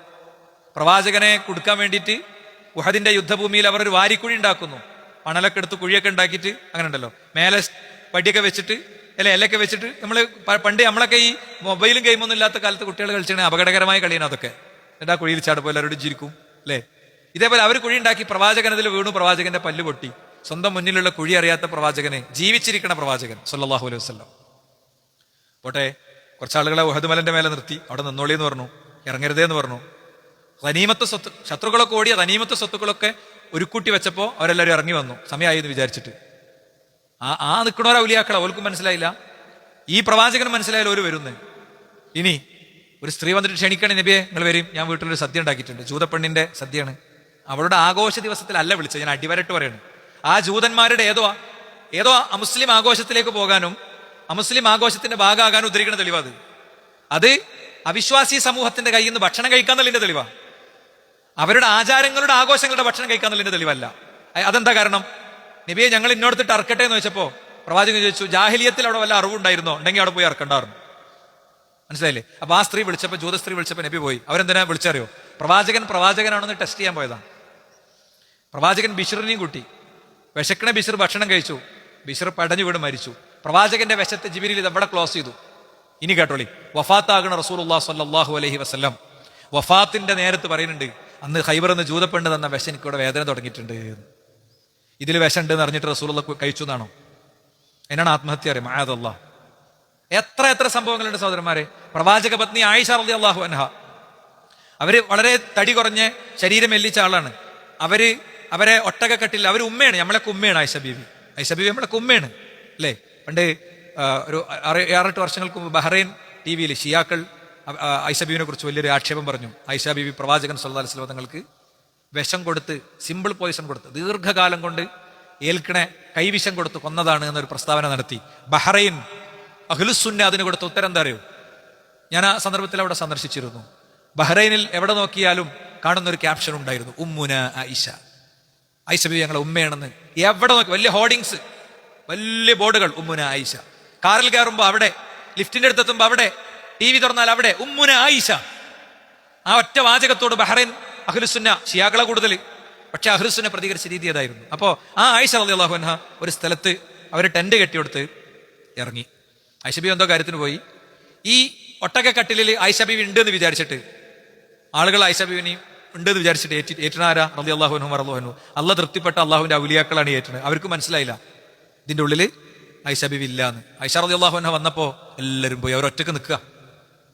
പ്രവാചകനെ കൊടുക്കാൻ വേണ്ടിയിട്ട് ഉഹദിന്റെ യുദ്ധഭൂമിയിൽ അവർ ഒരു വാരിക്കുഴി ഉണ്ടാക്കുന്നു. മണലൊക്കെ എടുത്ത് കുഴിയൊക്കെ ഉണ്ടാക്കിയിട്ട് അങ്ങനെ ഉണ്ടല്ലോ. മേലെ പടിയൊക്കെ വെച്ചിട്ട് അല്ലെ എല്ലൊക്കെ വെച്ചിട്ട് നമ്മൾ പണ്ട് നമ്മളൊക്കെ ഈ മൊബൈലും ഗെയിമൊന്നും ഇല്ലാത്ത കാലത്ത് കുട്ടികൾ കളിച്ചാണ് അപകടകരമായ കളിയാണ് അതൊക്കെ. ആ കുഴിയിൽ ചാടുമ്പോൾ അവരോട് ചിരിക്കും അല്ലേ? ഇതേപോലെ അവർ കുഴി ഉണ്ടാക്കി പ്രവാചകൻ അതിൽ വീണു പ്രവാചകന്റെ പല്ല് പൊട്ടി. സ്വന്തം മുന്നിലുള്ള കുഴി അറിയാത്ത പ്രവാചകനെ ജീവിച്ചിരിക്കണ പ്രവാചകൻ സല്ലാഹു അലൈഹി വസ്ലം പോട്ടെ കുറച്ചാളുകളെ ഉഹദുമലന്റെ മേലെ നിർത്തി. അവിടെ നിന്നോളി എന്ന് പറഞ്ഞു ഇറങ്ങരുതേ എന്ന് പറഞ്ഞു. ഖനീമത്ത് സ്വത്ത് ശത്രുക്കളൊക്കെ ഓടിയ ഖനീമത്ത് സ്വത്തുക്കളൊക്കെ ഉരുക്കൂട്ടി വെച്ചപ്പോൾ അവരെല്ലാവരും ഇറങ്ങി വന്നു. സമയമായി എന്ന് വിചാരിച്ചിട്ട്. ആ ആ നിൽക്കണോരാ ഉലിയാക്കള ഓൽക്കും മനസ്സിലായില്ല. ഈ പ്രവാചകൻ മനസ്സിലായാലും ഒരു വരുന്നേ. ഇനി ഒരു സ്ത്രീ വന്നിട്ട് ക്ഷണിക്കണേ നബിയെ നിങ്ങൾ വരും. ഞാൻ വീട്ടിലൊരു സദ്യ ഉണ്ടാക്കിയിട്ടുണ്ട്. ജൂതപ്പെണ്ണിന്റെ സദ്യയാണ്. അവളുടെ ആഘോഷ ദിവസത്തിലല്ല വിളിച്ചത്. ഞാൻ അടിവരട്ട് പറയണു. ആ ജൂതന്മാരുടെ ഏതോ ഏതോ അമുസ്ലിം ആഘോഷത്തിലേക്ക് പോകാനും അമുസ്ലിം ആഘോഷത്തിന്റെ ഭാഗമാകാനും ഉദ്ധരിക്കുന്ന തെളിവാ അത്. അവിശ്വാസി സമൂഹത്തിന്റെ കയ്യിൽ നിന്ന് ഭക്ഷണം കഴിക്കാന്നുള്ളതിന്റെ തെളിവാ. അവരുടെ ആചാരങ്ങളുടെ ആഘോഷങ്ങളുടെ ഭക്ഷണം കഴിക്കാന്നുള്ളതിന്റെ തെളിവല്ല. അതെന്താ കാരണം? നബിയെ ഞങ്ങൾ ഇന്നോടത്തിട്ട് അറക്കട്ടെ എന്ന് വെച്ചപ്പോ പ്രവാചകൻ ചോദിച്ചു ജാഹിലിയത്തിൽ അവിടെ വല്ല അറിവുണ്ടായിരുന്നോ? ഉണ്ടെങ്കിൽ അവിടെ പോയി അറക്കണ്ടായിരുന്നു. മനസ്സിലായില്ലേ? അപ്പൊ ആ സ്ത്രീ വിളിച്ചപ്പോ ജൂത സ്ത്രീ വിളിച്ചപ്പോ നബി പോയി. അവരെന്തിനാ വിളിച്ചറിയോ? പ്രവാചകൻ പ്രവാചകനാണെന്ന് ടെസ്റ്റ് ചെയ്യാൻ പോയതാണ് പ്രവാചകൻ ബിഷറിനെയും കൂട്ടി. വിശക്കണ ബിഷർ ഭക്ഷണം കഴിച്ചു. ബിഷർ പടഞ്ഞു വീണ് മരിച്ചു. പ്രവാചകന്റെ വിശത്തെ ജിബിരിൽ ഇത് എവിടെ ക്ലോസ് ചെയ്തു. ഇനി കേട്ടോളി. വഫാത്താകണ റസൂലുല്ലാ സല്ലാഹു അലഹി വസ്ലം വഫാത്തിന്റെ നേരത്ത് പറയുന്നുണ്ട് അന്ന് ഹൈബർ എന്ന് ജൂതപ്പെണ്ട് തന്ന വിശ എനിക്കിവിടെ വേദന തുടങ്ങിയിട്ടുണ്ട്. ഇതിൽ വിശണ്ട് എന്ന് അറിഞ്ഞിട്ട് റസൂലുള്ള കഴിച്ചു എന്നാണോ? എന്നാണ് ആത്മഹത്യ അറിയാം. ആയതല്ല എത്ര എത്ര സംഭവങ്ങളുണ്ട് സഹോദരന്മാരെ. പ്രവാചക പത്നി ആയിഷ റളി അള്ളാഹു അൻഹ. അവർ വളരെ തടി കുറഞ്ഞ് ശരീരം എല്ലിച്ച ആളാണ്. അവർ അവരെ ഒട്ടകക്കെട്ടിൽ അവർ ഉമ്മയാണ് നമ്മളെ ഉമ്മയാണ് ആയിഷ ബീവി. നമ്മളൊക്കെ ഉമ്മയാണ് അല്ലേ? പണ്ട് ഒരു ആറ് ആറെട്ട് വർഷങ്ങൾക്ക് മുമ്പ് ബഹ്റൈൻ ടി വിയിൽ ഷിയാക്കൾ അ- ആയിഷ ബീവിനെ കുറിച്ച് വലിയൊരു ആക്ഷേപം പറഞ്ഞു. ആയിഷ ബീവി പ്രവാചകൻ സല്ലാ അലൈഹി വസല്ലം തങ്ങൾക്ക് വിഷം കൊടുത്ത് സിമ്പിൾ പോയിസൺ കൊടുത്ത് ദീർഘകാലം കൊണ്ട് ഏൽക്കണെ കൈവിഷം കൊടുത്ത് കൊന്നതാണ് എന്നൊരു പ്രസ്താവന നടത്തി. ബഹ്റൈൻ അഖിലുസുന്ന അതിന് കൊടുത്ത ഉത്തരം എന്താ അറിയോ? ഞാൻ ആ സന്ദർഭത്തിൽ അവിടെ സന്ദർശിച്ചിരുന്നു. ബഹ്റൈനിൽ എവിടെ നോക്കിയാലും കാണുന്ന ഒരു ക്യാപ്ഷൻ ഉണ്ടായിരുന്നു. ഉമ്മുന ആയിഷ. ഐഷ ബീവി ഞങ്ങളെ ഉമ്മയാണെന്ന്. എവിടെ നോക്കി വലിയ ഹോർഡിങ്സ് വലിയ ബോർഡുകൾ. ഉമ്മുന ആയിഷ കാറിൽ കയറുമ്പോൾ അവിടെ ലിഫ്റ്റിന്റെ അടുത്തെത്തുമ്പോൾ അവിടെ ടി വി തുറന്നാൽ അവിടെ ഉമ്മുന ആയിഷ ആ ഒറ്റ വാചകത്തോട് ബഹ്റൈൻ അഹ്ലുസുന്ന ഷിയാക്കളെ കൂടുതൽ. പക്ഷെ അഹ്ലുസുന്ന പ്രതികരിച്ച രീതി അതായിരുന്നു. അപ്പോൾ ആ ആയിഷ അലി അള്ളാഹു അൻഹ ഒരു സ്ഥലത്ത് അവർ ടെന്റ് കെട്ടിയെടുത്ത് ഇറങ്ങി. ഐഷബി എന്തോ കാര്യത്തിന് പോയി. ഈ ഒട്ടകക്കട്ടിലിൽ ഐഷബീബി ഉണ്ട് എന്ന് വിചാരിച്ചിട്ട് ആളുകൾ ഐഷബീബിനി ഉണ്ട് എന്ന് വിചാരിച്ചിട്ട് ഏറ്റി ഏറ്റനാരാ റബി അള്ളാഹുനു മറല്ലാഹുനു അല്ല തൃപ്തിപ്പെട്ട അള്ളാഹുവിന്റെ ഔലിയാക്കളാണ് ഏറ്റുന്നത് അവർക്ക് മനസ്സിലായില്ല. ഇതിന്റെ ഉള്ളിൽ ഐഷബീബി ഇല്ല എന്ന് ഐഷ റബി അള്ളാഹുന വന്നപ്പോ എല്ലാവരും പോയി. അവരൊറ്റക്ക് നിൽക്കുക.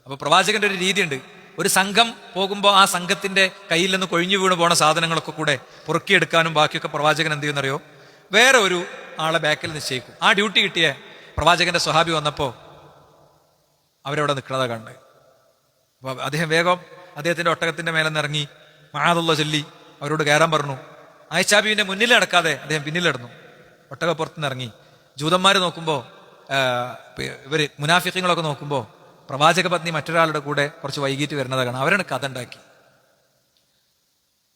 അപ്പോൾ പ്രവാചകന്റെ ഒരു രീതിയുണ്ട്. ഒരു സംഘം പോകുമ്പോൾ ആ സംഘത്തിന്റെ കയ്യിൽ നിന്ന് കൊഴിഞ്ഞു വീണ് പോണ സാധനങ്ങളൊക്കെ കൂടെ പൊറുക്കിയെടുക്കാനും ബാക്കിയൊക്കെ പ്രവാചകൻ എന്ത് ചെയ്യുന്നറിയോ? വേറെ ഒരു ആളെ ബാക്കിൽ നിശ്ചയിക്കും. ആ ഡ്യൂട്ടി കിട്ടിയ പ്രവാചകന്റെ സ്വഹാബി വന്നപ്പോ അവരവിടെ നിൽക്കണതാ കണ്ടത് അപ്പോൾ അദ്ദേഹം വേഗം അദ്ദേഹത്തിന്റെ ഒട്ടകത്തിന്റെ മേലെ ഇറങ്ങി മഹാദുള്ള ചൊല്ലി അവരോട് കയറാൻ പറഞ്ഞു. ആയിഷാബിവിന്റെ മുന്നിൽ നടക്കാതെ അദ്ദേഹം പിന്നിലിടന്നു ഒട്ടകപ്പുറത്തുനിന്ന് ഇറങ്ങി ജൂതന്മാർ നോക്കുമ്പോൾ ഇവർ മുനാഫിക്കങ്ങളൊക്കെ നോക്കുമ്പോൾ പ്രവാചക പത്നി മറ്റൊരാളുടെ കൂടെ കുറച്ച് വൈകിട്ട് വരുന്നത് കാണാം. അവരാണ് കഥ ഉണ്ടാക്കി.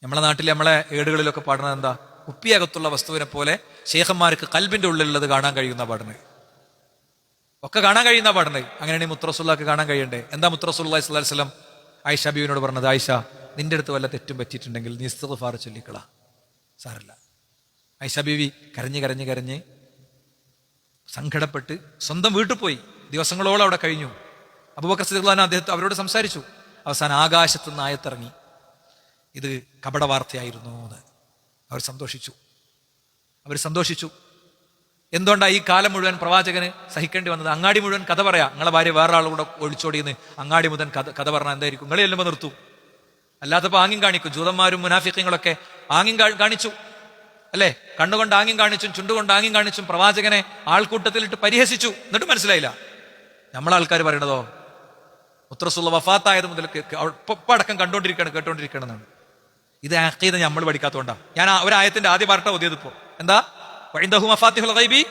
നമ്മളെ നാട്ടിൽ നമ്മളെ ഏടുകളിലൊക്കെ പാടുന്നത് എന്താ? കുപ്പിയകത്തുള്ള വസ്തുവിനെ പോലെ ശേഖന്മാർക്ക് കൽബിന്റെ ഉള്ളിലുള്ളത് കാണാൻ കഴിയുന്ന പാടുന്നത്. ഒക്കെ കാണാൻ കഴിയുന്ന പാടുന്നത്. അങ്ങനെയാണെങ്കിൽ മുത്രസുള്ളക്ക് കാണാൻ കഴിയണ്ടേ? എന്താ മുത്രസുല്ലാ സ്വലം ആയിഷ ബീവിനോട് പറഞ്ഞത് ആയിഷ നിന്റെ അടുത്ത് വല്ല തെറ്റും പറ്റിയിട്ടുണ്ടെങ്കിൽ നീ ഇസ്തിഗ്ഫാർ ചൊല്ലിക്കള. സാരല്ല. ആയിഷ ബീവി കരഞ്ഞ് കരഞ്ഞ് കരഞ്ഞ് സങ്കടപ്പെട്ട് സ്വന്തം വീട്ടിൽ പോയി. ദിവസങ്ങളോളം അവിടെ കഴിഞ്ഞു. അബൂബക്കർ സിദ്ദീഖ്ലാൻ അദ്ദേഹത്തെ അവരോട് സംസാരിച്ചു. അവസാനം ആകാശത്ത് നിന്ന് ആയത്തിറങ്ങി. ഇത് കപട വാർത്തയായിരുന്നു എന്ന് അവർ സന്തോഷിച്ചു. അവർ സന്തോഷിച്ചു. എന്തുകൊണ്ടാണ് ഈ കാലം മുഴുവൻ പ്രവാചകന് സഹിക്കേണ്ടി വന്നത്? അങ്ങാടി മുഴുവൻ കഥ പറയാം. നിങ്ങളെ ഭാര്യ വേറെ ആളുകൂടെ ഒളിച്ചോടിയെന്ന് അങ്ങാടി മുതൽ കഥ കഥ പറഞ്ഞാൽ എന്തായിരിക്കും? നിങ്ങളെ ചെല്ലുമ്പോൾ നിർത്തൂ. അല്ലാത്തപ്പോൾ ആംഗ്യം കാണിക്കും. ജൂതന്മാരും മുനാഫിക്കങ്ങളൊക്കെ ആംഗ്യം കാണിച്ചു. അല്ലേ? കണ്ണുകൊണ്ട് ആംഗ്യം കാണിച്ചും ചുണ്ടുകൊണ്ട് ആംഗ്യം കാണിച്ചും പ്രവാചകനെ ആൾക്കൂട്ടത്തിലിട്ട് പരിഹസിച്ചു. എന്നിട്ട് മനസ്സിലായില്ല. നമ്മളെ ആൾക്കാർ പറയണതോ? മുത്രസുള്ള വഫാത്തായത് മുതൽ അടക്കം കണ്ടുകൊണ്ടിരിക്കണം കേട്ടോണ്ടിരിക്കണം ഇത് ആക്കീത് നമ്മൾ പഠിക്കാത്തതുകൊണ്ടാണ് ഞാൻ ഒരു ആയത്തിന്റെ ആദ്യ പാർട്ട ഓതിയത് ഇപ്പോ. എന്താ? വൈന്ദഹു മഫാത്തിഹുൽ ഗൈബി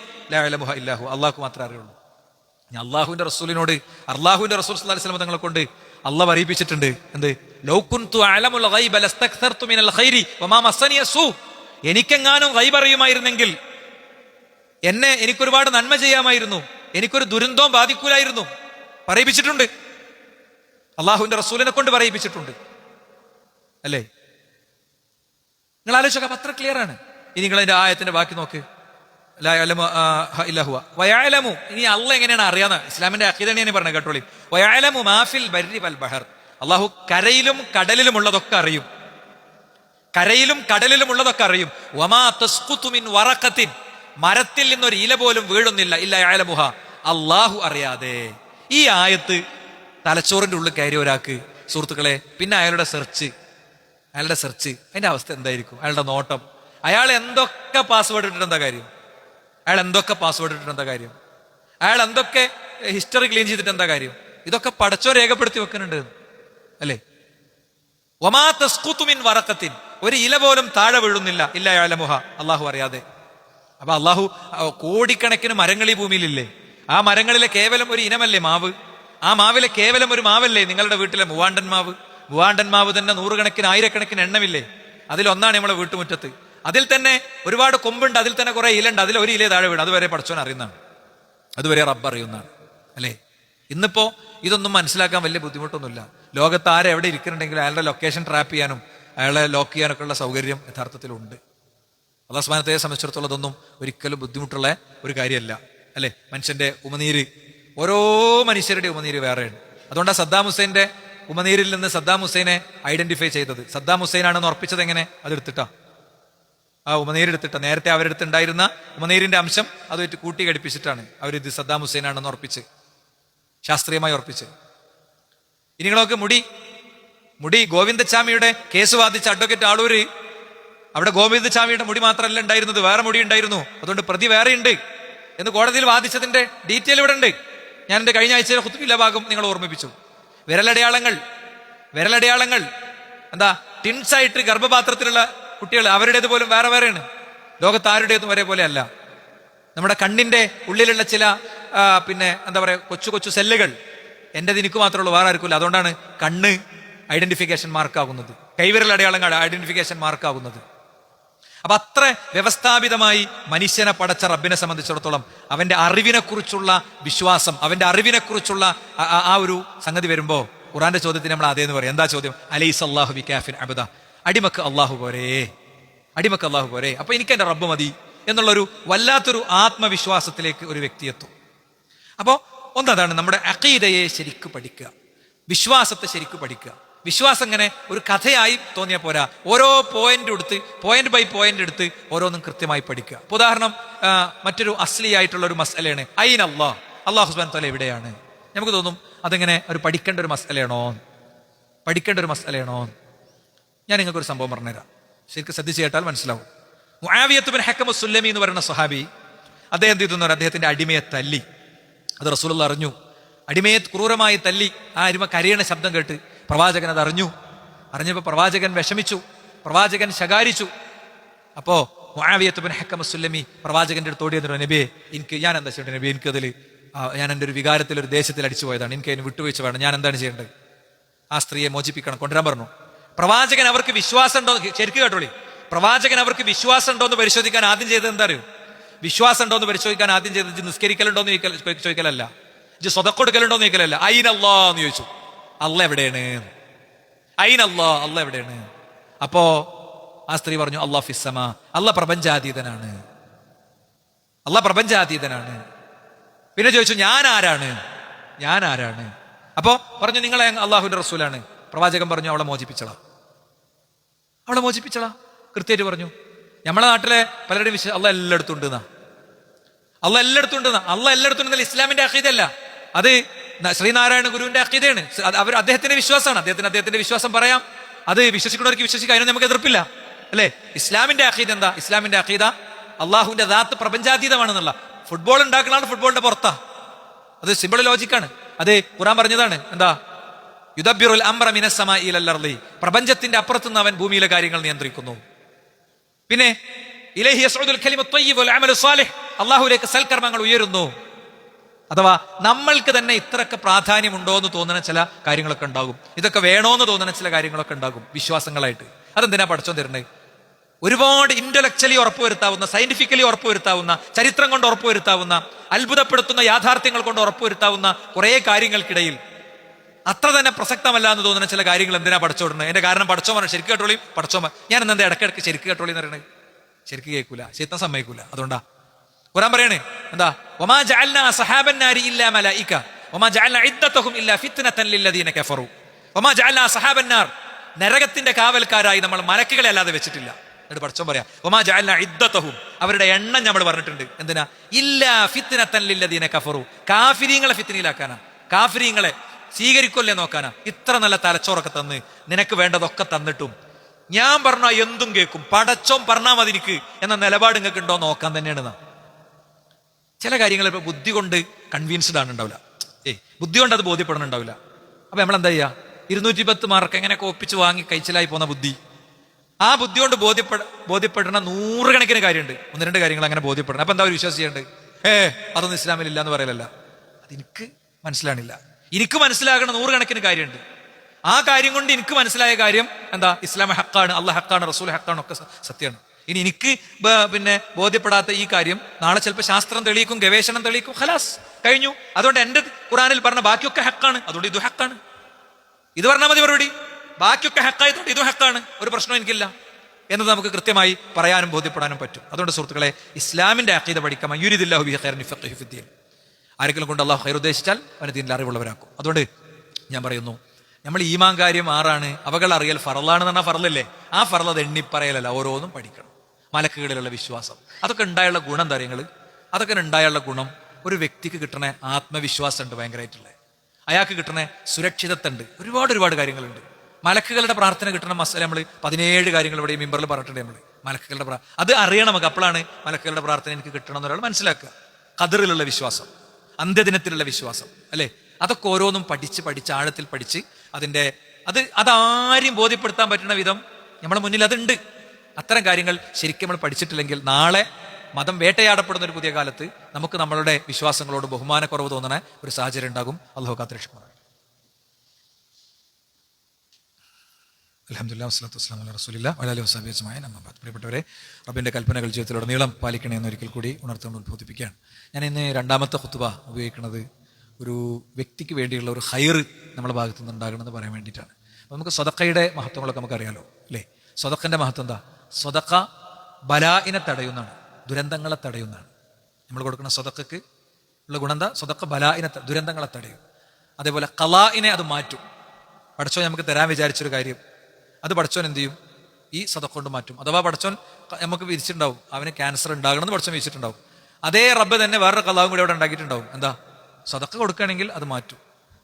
ഇല്ലാഹു. അള്ളാഹു മാത്രമേ അറിയുള്ളൂ. ഞാൻ അള്ളാഹുവിന്റെ റസൂലിനോട് അള്ളാഹുവിന്റെ റസൂൽ അലൈഹി വസല്ലം തങ്ങളെ കൊണ്ട് അള്ളാഹ് അറിയിപ്പിച്ചിട്ടുണ്ട് എന്ത്? എനിക്കെങ്ങാനും ഗൈബ് അറിയുമായിരുന്നെങ്കിൽ എന്നെ എനിക്കൊരുപാട് നന്മ ചെയ്യാമായിരുന്നു. എനിക്കൊരു ദുരന്തവും ബാധിക്കൂലായിരുന്നു. പറയിപ്പിച്ചിട്ടുണ്ട്. അള്ളാഹുവിന്റെ റസൂലിനെ കൊണ്ട് പറയിപ്പിച്ചിട്ടുണ്ട്. അല്ലേ? നിങ്ങൾ ആലോചിച്ചൊക്കെ അത്ര ക്ലിയർ ആണ്. ഇനി നിങ്ങൾ അതിന്റെ ആയത്തിന്റെ ബാക്കി നോക്ക്. വയാലമു. ഇനി അള്ള എങ്ങനെയാണ് അറിയാന്ന്? ഇസ്ലാമിന്റെ അഖീദനെയാണ് പറഞ്ഞത് കേട്ടോളി. വയാലമു മാഫിൽ ബർരി വൽ ബഹർ. അള്ളാഹു കരയിലും കടലിലും ഉള്ളതൊക്കെ അറിയും. കരയിലും കടലിലും ഉള്ളതൊക്കെ അറിയും. വമാ തസ്ഖുതു മിൻ വറഖത്തിൻ. മരത്തിൽ നിന്നൊരു ഇല പോലും വീഴുന്നില്ല. ഇല്ല ആലമുഹ അള്ളാഹു അറിയാതെ. ഈ ആയത്ത് തലച്ചോറിന്റെ ഉള്ളിൽ കയറി ഒരാൾക്ക് സുഹൃത്തുക്കളെ പിന്നെ അയാളുടെ സെർച്ച്. അയാളുടെ സെർച്ച്. അതിന്റെ അവസ്ഥ എന്തായിരിക്കും? അയാളുടെ നോട്ടം. അയാൾ എന്തൊക്കെ പാസ്വേഡ് ഇട്ടിട്ട് എന്താ കാര്യം? അയാൾ എന്തൊക്കെ പാസ്വേഡ് ഇട്ടിട്ട് എന്താ കാര്യം? അയാൾ എന്തൊക്കെ ഹിസ്റ്ററി ക്ലീൻ ചെയ്തിട്ട് എന്താ കാര്യം? ഇതൊക്കെ പടച്ചോ രേഖപ്പെടുത്തി വെക്കുന്നുണ്ട്. അല്ലേ? ഒമാ തസ്കുത്തു മിൻ വറക്കത്തിൻ ഒരു ഇല പോലും താഴെ വീഴുന്നില്ല. ഇല്ല അലമുഹ അള്ളാഹു അറിയാതെ. അപ്പൊ അള്ളാഹു കോടിക്കണക്കിന് മരങ്ങൾ ഈ ഭൂമിയിലില്ലേ? ആ മരങ്ങളിലെ കേവലം ഒരു ഇനമല്ലേ മാവ്? ആ മാവിലെ കേവലം ഒരു മാവല്ലേ നിങ്ങളുടെ വീട്ടിലെ മൂവാണ്ടൻ മാവ്? മൂവാണ്ടൻ മാവ് തന്നെ നൂറുകണക്കിന് ആയിരക്കണക്കിന് എണ്ണമില്ലേ? അതിലൊന്നാണ് നമ്മളെ വീട്ടുമുറ്റത്ത്. അതിൽ തന്നെ ഒരുപാട് കൊമ്പുണ്ട് അതിൽ തന്നെ കുറെ ഇലുണ്ട് അതിൽ ഒരു ഇലേ താഴെ വീണ് അതുവരെ പഠിച്ചോൻ അറിയുന്നതാണ്. അതുവരെ റബ്ബ് അറിയുന്നതാണ്. അല്ലേ? ഇന്നിപ്പോ ഇതൊന്നും മനസ്സിലാക്കാൻ വലിയ ബുദ്ധിമുട്ടൊന്നുമില്ല. ലോകത്ത് ആരെ എവിടെ ഇരിക്കുന്നുണ്ടെങ്കിൽ അയാളുടെ ലൊക്കേഷൻ ട്രാപ്പ് ചെയ്യാനും അയാളെ ലോക്ക് ചെയ്യാനൊക്കെ ഉള്ള സൗകര്യം യഥാർത്ഥത്തിലുണ്ട്. അള്ളാഹ്സ്മാനത്തെ സംബന്ധിച്ചിടത്തോളം ഇതൊന്നും ഒരിക്കലും ബുദ്ധിമുട്ടുള്ള ഒരു കാര്യമല്ല. അല്ലെ? മനുഷ്യന്റെ ഉമനീര് ഓരോ മനുഷ്യരുടെ ഉമനീര് വേറെയാണ്. അതുകൊണ്ടാണ് സദ്ദാം ഹുസൈന്റെ ഉമനീരിൽ നിന്ന് സദ്ദാം ഹുസൈനെ ഐഡന്റിഫൈ ചെയ്തത്. സദ്ദാം ഹുസൈനാണെന്ന് ഉറപ്പിച്ചത് എങ്ങനെ? അതെടുത്തിട്ടാ ആ ഉമനീർ എടുത്തിട്ട. നേരത്തെ അവരെടുത്തുണ്ടായിരുന്ന ഉമനീരിന്റെ അംശം അതുമായിട്ട് കൂട്ടി ഘടിപ്പിച്ചിട്ടാണ് ഇത് സദ്ദാം ഹുസൈനാണെന്ന് ഉറപ്പിച്ച്. ശാസ്ത്രീയമായി ഉറപ്പിച്ച്. ഇനി മുടി മുടി ഗോവിന്ദച്ചാമിയുടെ കേസ് വാദിച്ച അഡ്വക്കേറ്റ് ആളൂര് അവിടെ ഗോവിന്ദച്ചാമിയുടെ മുടി മാത്രമല്ല ഉണ്ടായിരുന്നത് വേറെ മുടി ഉണ്ടായിരുന്നു. അതുകൊണ്ട് പ്രതി വേറെയുണ്ട് എന്ന് കോടതിയിൽ വാദിച്ചതിന്റെ ഡീറ്റെയിൽ ഇവിടെ ഉണ്ട്. ഞാൻ എന്റെ കഴിഞ്ഞ ആഴ്ചയിലെ കുത്തുമില്ല ഭാഗം നിങ്ങൾ ഓർമ്മിപ്പിച്ചു. വിരലടയാളങ്ങൾ വിരലടയാളങ്ങൾ എന്താ ടിൻസായിട്ട് ഗർഭപാത്രത്തിലുള്ള കുട്ടികൾ അവരുടേത് പോലും വേറെ വേറെയാണ്. ലോകത്ത് ആരുടേതും ഒരേ അല്ല. നമ്മുടെ കണ്ണിന്റെ ഉള്ളിലുള്ള ചില പിന്നെ എന്താ പറയുക കൊച്ചു കൊച്ചു സെല്ലുകൾ. എന്റേത് എനിക്ക് മാത്രമേ ഉള്ളൂ വേറെ ആർക്കില്ല അതുകൊണ്ടാണ് കണ്ണ് ഐഡന്റിഫിക്കേഷൻ മാർക്കാകുന്നത് കൈവിരൽ അടയാളങ്ങൾ ഐഡന്റിഫിക്കേഷൻ മാർക്കാകുന്നത് അപ്പൊ അത്ര വ്യവസ്ഥാപിതമായി മനുഷ്യനെ പടച്ച റബ്ബിനെ സംബന്ധിച്ചിടത്തോളം അവന്റെ അറിവിനെക്കുറിച്ചുള്ള വിശ്വാസം അവന്റെ അറിവിനെക്കുറിച്ചുള്ള ആ- ഒരു സംഗതി വരുമ്പോൾ ഖുറാന്റെ ചോദ്യത്തിന് നമ്മൾ അതേന്ന് പറയും. എന്താ ചോദ്യം? അലൈസ് അള്ളാഹു ബിക്കാഫിൻ അബദ. അടിമക്ക് അള്ളാഹു പോരേ. അടിമക്ക് അള്ളാഹു പോരേ. അപ്പൊ എനിക്ക് എന്റെ റബ്ബ് മതി. എന്നുള്ളൊരു വല്ലാത്തൊരു ആത്മവിശ്വാസത്തിലേക്ക് ഒരു വ്യക്തി എത്തും. അപ്പോൾ ഒന്നതാണ് നമ്മുടെ അഖീദയെ ശരിക്ക് പഠിക്കുക. വിശ്വാസത്തെ ശരിക്ക് പഠിക്കുക. വിശ്വാസം ഇങ്ങനെ ഒരു കഥയായി തോന്നിയാൽ പോരാ. ഓരോ പോയിന്റ് എടുത്ത് പോയിന്റ് ബൈ പോയിന്റ് എടുത്ത് ഓരോന്നും കൃത്യമായി പഠിക്കുക. ഉദാഹരണം മറ്റൊരു മറ്റൊരു അസ്ലിയായിട്ടുള്ള ഒരു മസലയാണ് ഐൻ അള്ളാഹ് അള്ളാഹു ഹുസ്ബാൻ തല എവിടെയാണ്? നമുക്ക് തോന്നും അതിങ്ങനെ ഒരു പഠിക്കേണ്ട ഒരു മസലയാണോ പഠിക്കേണ്ട ഒരു മസലയാണോ ഞാൻ നിങ്ങൾക്കൊരു സംഭവം പറഞ്ഞുതരാം. ശരിക്കും ശ്രദ്ധിച്ചു കേട്ടാൽ മനസ്സിലാവും. മുആവിയത്ത് ബിൻ ഹക്കമ സുല്ലമി എന്ന് പറയുന്ന സ്വഹാബി അദ്ദേഹം ചെയ്തു അദ്ദേഹത്തിന്റെ അടിമയെ തല്ലി. അത് റസൂലുള്ള അറിഞ്ഞു. അടിമയെ ക്രൂരമായി തല്ലി. ആ അടിമ കരയണ ശബ്ദം കേട്ട് പ്രവാചകൻ അത് അറിഞ്ഞു. അറിഞ്ഞപ്പോൾ പ്രവാചകൻ വിഷമിച്ചു. പ്രവാചകൻ ശകാരിച്ചു. അപ്പോ മുആവിയത്ത് ബിൻ ഹക്കമ സുല്ലമി പ്രവാചകന്റെ അടുത്ത് ഓടി എന്നിട്ട് നബിയെ എനിക്ക് ഞാൻ എന്താ ചെയ്യേണ്ടത്? നബി എനിക്കതിൽ ഞാൻ എന്റെ ഒരു വികാരത്തിൽ ഒരു ദേശത്തിൽ അടിച്ചു പോയതാണ്. എനിക്ക് അതിന് വിട്ടുവീഴ്ച വേണം. ഞാൻ എന്താണ് ചെയ്യേണ്ടത്? ആ സ്ത്രീയെ മോചിപ്പിക്കണം. കൊണ്ടുവരാൻ പറഞ്ഞു. പ്രവാചകൻ അവർക്ക് വിശ്വാസം ഉണ്ടോ? ശരിക്കും കേട്ടോളി. പ്രവാചകൻ അവർക്ക് വിശ്വാസം ഉണ്ടോ എന്ന് പരിശോധിക്കാൻ ആദ്യം ചെയ്തത് എന്താ അറിയോ? വിശ്വാസം ഉണ്ടോ എന്ന് പരിശോധിക്കാൻ ആദ്യം ചെയ്തത് ഇജ്ജ് നിസ്കരിക്കലുണ്ടോ എന്ന് ചോദിക്കലല്ല. ഇത് സ്വതക്കൊടുക്കലുണ്ടോ എന്ന് ചോദിക്കലല്ല. അയിനല്ലോ എന്ന് ചോദിച്ചു. അല്ല എവിടെയാണ്? അയിനല്ലോ അല്ല എവിടെയാണ്? അപ്പോ ആ സ്ത്രീ പറഞ്ഞു അള്ളാ ഫിസമ അല്ല പ്രപഞ്ചാതീതനാണ്. അല്ല പ്രപഞ്ചാതീതനാണ്. പിന്നെ ചോദിച്ചു ഞാൻ ആരാണ്? ഞാൻ ആരാണ്? അപ്പോ പറഞ്ഞു നിങ്ങളെ അള്ളാഹുവിന്റെ റസൂലാണ്. പ്രവാചകൻ പറഞ്ഞു അവളെ മോചിപ്പിച്ചളാ. അവളെ മോചിപ്പിച്ചളാ? കൃത്യമായിട്ട് പറഞ്ഞു. നമ്മളെ നാട്ടിലെ പലരുടെയും വിശ്വാസം അള്ള എല്ലായിടത്തും ഉണ്ട് എന്നാ അള്ള എല്ലായിടത്തും ഉണ്ട് എന്നാ അള്ള എല്ലായിടത്തും ഉണ്ടെന്നല്ല ഇസ്ലാമിന്റെ അഖീദല്ല അത് ശ്രീനാരായണ ഗുരുവിന്റെ അഖീദയാണ്. അവർ അദ്ദേഹത്തിന്റെ വിശ്വാസമാണ്. അദ്ദേഹത്തിന് അദ്ദേഹത്തിന്റെ വിശ്വാസം പറയാം. അത് വിശ്വസിക്കുന്നവർക്ക് വിശ്വസിക്കാം അതിനെ നമുക്ക് എതിർപ്പില്ല. അല്ലേ? ഇസ്ലാമിന്റെ അഖീദ എന്താ? ഇസ്ലാമിന്റെ അഖീദ അള്ളാഹുവിന്റെ ദാത്ത് പ്രപഞ്ചാതീതമാണെന്നുള്ള. ഫുട്ബോൾ ഉണ്ടാക്കുന്നതാണ് ഫുട്ബോളിന്റെ പുറത്താ. അത് സിമ്പിൾ ലോജിക്കാണ്. അത് ഖുറാൻ പറഞ്ഞതാണ്. എന്താ? യുദബിറുൽ അംറ മിനസ്സമാ ഇലല്ലർലി പ്രപഞ്ചത്തിന്റെ അപ്പുറത്തുനിന്ന് അവൻ ഭൂമിയിലെ കാര്യങ്ങൾ നിയന്ത്രിക്കുന്നു. പിന്നെ അള്ളാഹുലേക്ക് സൽക്കർമ്മങ്ങൾ ഉയരുന്നു. അഥവാ നമ്മൾക്ക് തന്നെ ഇത്രയൊക്കെ പ്രാധാന്യമുണ്ടോ എന്ന് തോന്നുന്ന ചില കാര്യങ്ങളൊക്കെ ഉണ്ടാകും. ഇതൊക്കെ വേണോ എന്ന് തോന്നുന്ന ചില കാര്യങ്ങളൊക്കെ ഉണ്ടാകും വിശ്വാസങ്ങളായിട്ട്. അതെന്തിനാ പഠിച്ചോ തരണേ ഒരുപാട് ഇന്റലക്ച്വലി ഉറപ്പുവരുത്താവുന്ന സയന്റിഫിക്കലി ഉറപ്പുവരുത്താവുന്ന ചരിത്രം കൊണ്ട് ഉറപ്പുവരുത്താവുന്ന അത്ഭുതപ്പെടുത്തുന്ന യാഥാർത്ഥ്യങ്ങൾ കൊണ്ട് ഉറപ്പുവരുത്താവുന്ന കുറേ കാര്യങ്ങൾക്കിടയിൽ അത്ര തന്നെ പ്രസക്തമല്ല എന്ന് തോന്നുന്ന ചില കാര്യങ്ങൾ എന്തിനാ പഠിച്ചോടുന്നത്? എന്റെ കാരണം പറഞ്ഞു ശരിക്കും കേട്ടോളി പഠിച്ചോ ഞാൻ എന്താ ഇടക്കിടക്ക് ശരിക്കും കേട്ടോളി എന്ന് പറയണേ? ശരിക്കും കേൾക്കൂല ശരിത്തം സമ്മതിക്കൂല. അതുകൊണ്ടാ. ഖുറാൻ പറയണേ എന്താ? ഒമാ ജഅൽന അസ്ഹാബൻ ഇല്ല മലായിക. ഒമാ ജഅൽന ഇദ്ദത്തഹും ഇല്ല ഫിത്നതൻ ലില്ലദീന കഫറു. ഒമാ ജഅൽന സഹാബന്നാർ നരകത്തിന്റെ കാവൽക്കാരായി നമ്മൾ മലക്കുകളെ അല്ലാതെ വെച്ചിട്ടില്ല. എന്നിട്ട് പഠിച്ചോ പറയാം ഒമാ ജഅൽന ഇദ്ദത്തഹും. അവരുടെ എണ്ണം നമ്മൾ പറഞ്ഞിട്ടുണ്ട്. എന്തിനാ? ഇല്ല ഫിത്നതൻ കഫറു. കാഫിരീങ്ങളെ ഫിത്നയിലാക്കാനാ. കാഫിരീങ്ങളെ സ്വീകരിക്കൊല്ലേ നോക്കാനാ? ഇത്ര നല്ല തലച്ചോറൊക്കെ തന്ന് നിനക്ക് വേണ്ടതൊക്കെ തന്നിട്ടും. ഞാൻ പറഞ്ഞ എന്തും കേൾക്കും. പടച്ചോം പറഞ്ഞാൽ മതി എനിക്ക് എന്ന നിലപാട് നിങ്ങൾക്ക് ഉണ്ടോ നോക്കാൻ തന്നെയാണ് ചില കാര്യങ്ങൾ ഇപ്പൊ ബുദ്ധി കൊണ്ട് കൺവിൻസ്ഡ് ആണ് ഉണ്ടാവില്ല. ഏയ് ബുദ്ധി കൊണ്ട് അത് ബോധ്യപ്പെടുന്നുണ്ടാവില്ല അപ്പൊ നമ്മൾ എന്താ ചെയ്യാ? ഇരുന്നൂറ്റി പത്ത് മാർക്ക് എങ്ങനെയൊക്കെ ഒപ്പിച്ച് വാങ്ങി കഴിച്ചിലായി പോകുന്ന ബുദ്ധി. ആ ബുദ്ധി കൊണ്ട് ബോധ്യപ്പെട ബോധ്യപ്പെടുന്ന നൂറുകണക്കിന് കാര്യമുണ്ട്. ഒന്ന് രണ്ട് കാര്യങ്ങൾ അങ്ങനെ ബോധ്യപ്പെടണം. അപ്പൊ എന്താ ഒരു വിശ്വാസം ചെയ്യേണ്ടത് ഏ അതൊന്നും ഇസ്ലാമിൽ ഇല്ല എന്ന് പറയലല്ല അതെനിക്ക് മനസ്സിലാണില്ല എനിക്ക് മനസ്സിലാകണ നൂറുകണക്കിന് കാര്യമുണ്ട്. ആ കാര്യം കൊണ്ട് എനിക്ക് മനസ്സിലായ കാര്യം എന്താ? ഇസ്ലാം ഹക്കാണ് അള്ളാഹ് ഹക്കാണ് റസൂൽ ഹക്കാണ് ഒക്കെ സത്യമാണ്. ഇനി എനിക്ക് പിന്നെ ബോധ്യപ്പെടാത്ത ഈ കാര്യം നാളെ ചിലപ്പോൾ ശാസ്ത്രം തെളിയിക്കും ഗവേഷണം തെളിയിക്കും ഖലാസ് കഴിഞ്ഞു. അതുകൊണ്ട് എന്റെ ഖുറാനിൽ പറഞ്ഞ ബാക്കിയൊക്കെ ഹക്കാണ് അതുകൊണ്ട് ഇത് ഹക്കാണ്. ഇത് പറഞ്ഞാൽ മതി മറുപടി. ബാക്കിയൊക്കെ ഹക്കായതുകൊണ്ട് ഇതും ഹക്കാണ്. ഒരു പ്രശ്നവും എനിക്കില്ല. എന്നത് നമുക്ക് കൃത്യമായി പറയാനും ബോധ്യപ്പെടാനും പറ്റും. അതുകൊണ്ട് സുഹൃത്തുക്കളെ ഇസ്ലാമിന്റെ അക്കീത പഠിക്കാൻ യുരിദില്ലാഹു ബിഹി ഖൈറൻ ഫഖീഹു ഫിദ്ദീൻ. ആരെങ്കിലും കൊണ്ട് അള്ളാഹു ഹൈർ ഉദ്ദേശിച്ചാൽ അവന് ദീനിൽ അറിവുള്ളവരാക്കും. അതുകൊണ്ട് ഞാൻ പറയുന്നു നമ്മൾ ഈമാൻ കാര്യം ആറാണ് അവകൾ അറിയൽ ഫറലാണെന്ന് പറഞ്ഞാൽ ഫറലല്ലേ ആ ഫറലത് എണ്ണിപ്പറയലല്ല ഓരോന്നും പഠിക്കണം. മലക്കുകളിലുള്ള വിശ്വാസം. അതൊക്കെ ഉണ്ടായുള്ള ഗുണം എന്താ നിങ്ങൾ അതൊക്കെ ഉണ്ടായുള്ള ഗുണം ഒരു വ്യക്തിക്ക് കിട്ടണ ആത്മവിശ്വാസം ഉണ്ട് ഭയങ്കരമായിട്ടുള്ളത് അയാൾക്ക് കിട്ടുന്ന സുരക്ഷിതത്വമുണ്ട്. ഒരുപാട് ഒരുപാട് കാര്യങ്ങളുണ്ട്. മലക്കുകളുടെ പ്രാർത്ഥന കിട്ടണ മസല നമ്മൾ പതിനേഴ് കാര്യങ്ങൾ ഇവിടെ മിമ്പറിൽ പറഞ്ഞിട്ടുണ്ട് നമ്മൾ മലക്കുകളുടെ പ്രാ അത് അറിയണം നമുക്ക്. അപ്പോഴാണ് മലക്കുകളുടെ പ്രാർത്ഥന എനിക്ക് കിട്ടണം എന്നൊരാൾ മനസ്സിലാക്കുക. കതിറിലുള്ള വിശ്വാസം. അന്ത്യദിനത്തിലുള്ള വിശ്വാസം അല്ലേ? അതൊക്കെ ഓരോന്നും പഠിച്ച് പഠിച്ച് ആഴത്തിൽ പഠിച്ച് അതിന്റെ അത് അതാരും ബോധ്യപ്പെടുത്താൻ പറ്റുന്ന വിധം നമ്മുടെ മുന്നിൽ അതുണ്ട്. അത്തരം കാര്യങ്ങൾ ശരിക്കും നമ്മൾ പഠിച്ചിട്ടില്ലെങ്കിൽ നാളെ മതം വേട്ടയാടപ്പെടുന്ന ഒരു പുതിയ കാലത്ത് നമുക്ക് നമ്മളുടെ വിശ്വാസങ്ങളോട് ബഹുമാനക്കുറവ് തോന്നുന്ന ഒരു സാഹചര്യം ഉണ്ടാകും. അള്ളാഹു കാത്തിരക്ഷമാണ് പ്രിയപ്പെട്ടവരെ റബ്ബിന്റെ കൽപ്പനകൾ ജീവിതത്തിലുടനീളം പാലിക്കണമെന്ന് ഒരിക്കൽ കൂടി ഉണർത്തുകൊണ്ട് ഉത്ബോധിപ്പിക്കുകയാണ് ഞാൻ ഇന്ന് രണ്ടാമത്തെ ഹുത്തുബ ഉപയോഗിക്കുന്നത് ഒരു വ്യക്തിക്ക് വേണ്ടിയുള്ള ഒരു ഹയർ നമ്മുടെ ഭാഗത്തു നിന്ന് ഉണ്ടാകണമെന്ന് പറയാൻ വേണ്ടിയിട്ടാണ്. അപ്പോൾ നമുക്ക് സ്വതക്കയുടെ മഹത്വങ്ങളൊക്കെ നമുക്കറിയാലോ അല്ലേ? സ്വതക്കന്റെ മഹത്വം എന്താ? സ്വതക്ക ബലായിനെ തടയുന്നതാണ് ദുരന്തങ്ങളെ തടയുന്നതാണ്. നമ്മൾ കൊടുക്കുന്ന സ്വതക്കക്ക് ഉള്ള ഗുണം എന്താ? സ്വതക്ക ബലായിനെ ദുരന്തങ്ങളെ തടയും. അതേപോലെ കലായിനെ അത് മാറ്റും. പഠിച്ചോ നമുക്ക് തരാൻ വിചാരിച്ചൊരു കാര്യം. അത് പഠിച്ചവൻ എന്ത് ചെയ്യും? ഈ സദക്ക കൊണ്ട് മാറ്റും. അഥവാ പഠിച്ചവൻ നമുക്ക് വിരിച്ചിട്ടുണ്ടാവും. അവന് ക്യാൻസർ ഉണ്ടാകണം എന്ന് പഠിച്ചവൻ വിരിച്ചിട്ടുണ്ടാവും. അതേ റബ്ബ് തന്നെ വേറൊരു കലാവും കൂടി അവിടെ ഉണ്ടാക്കിയിട്ടുണ്ടാവും. എന്താ? സദക്ക കൊടുക്കുകയാണെങ്കിൽ അത് മാറ്റും.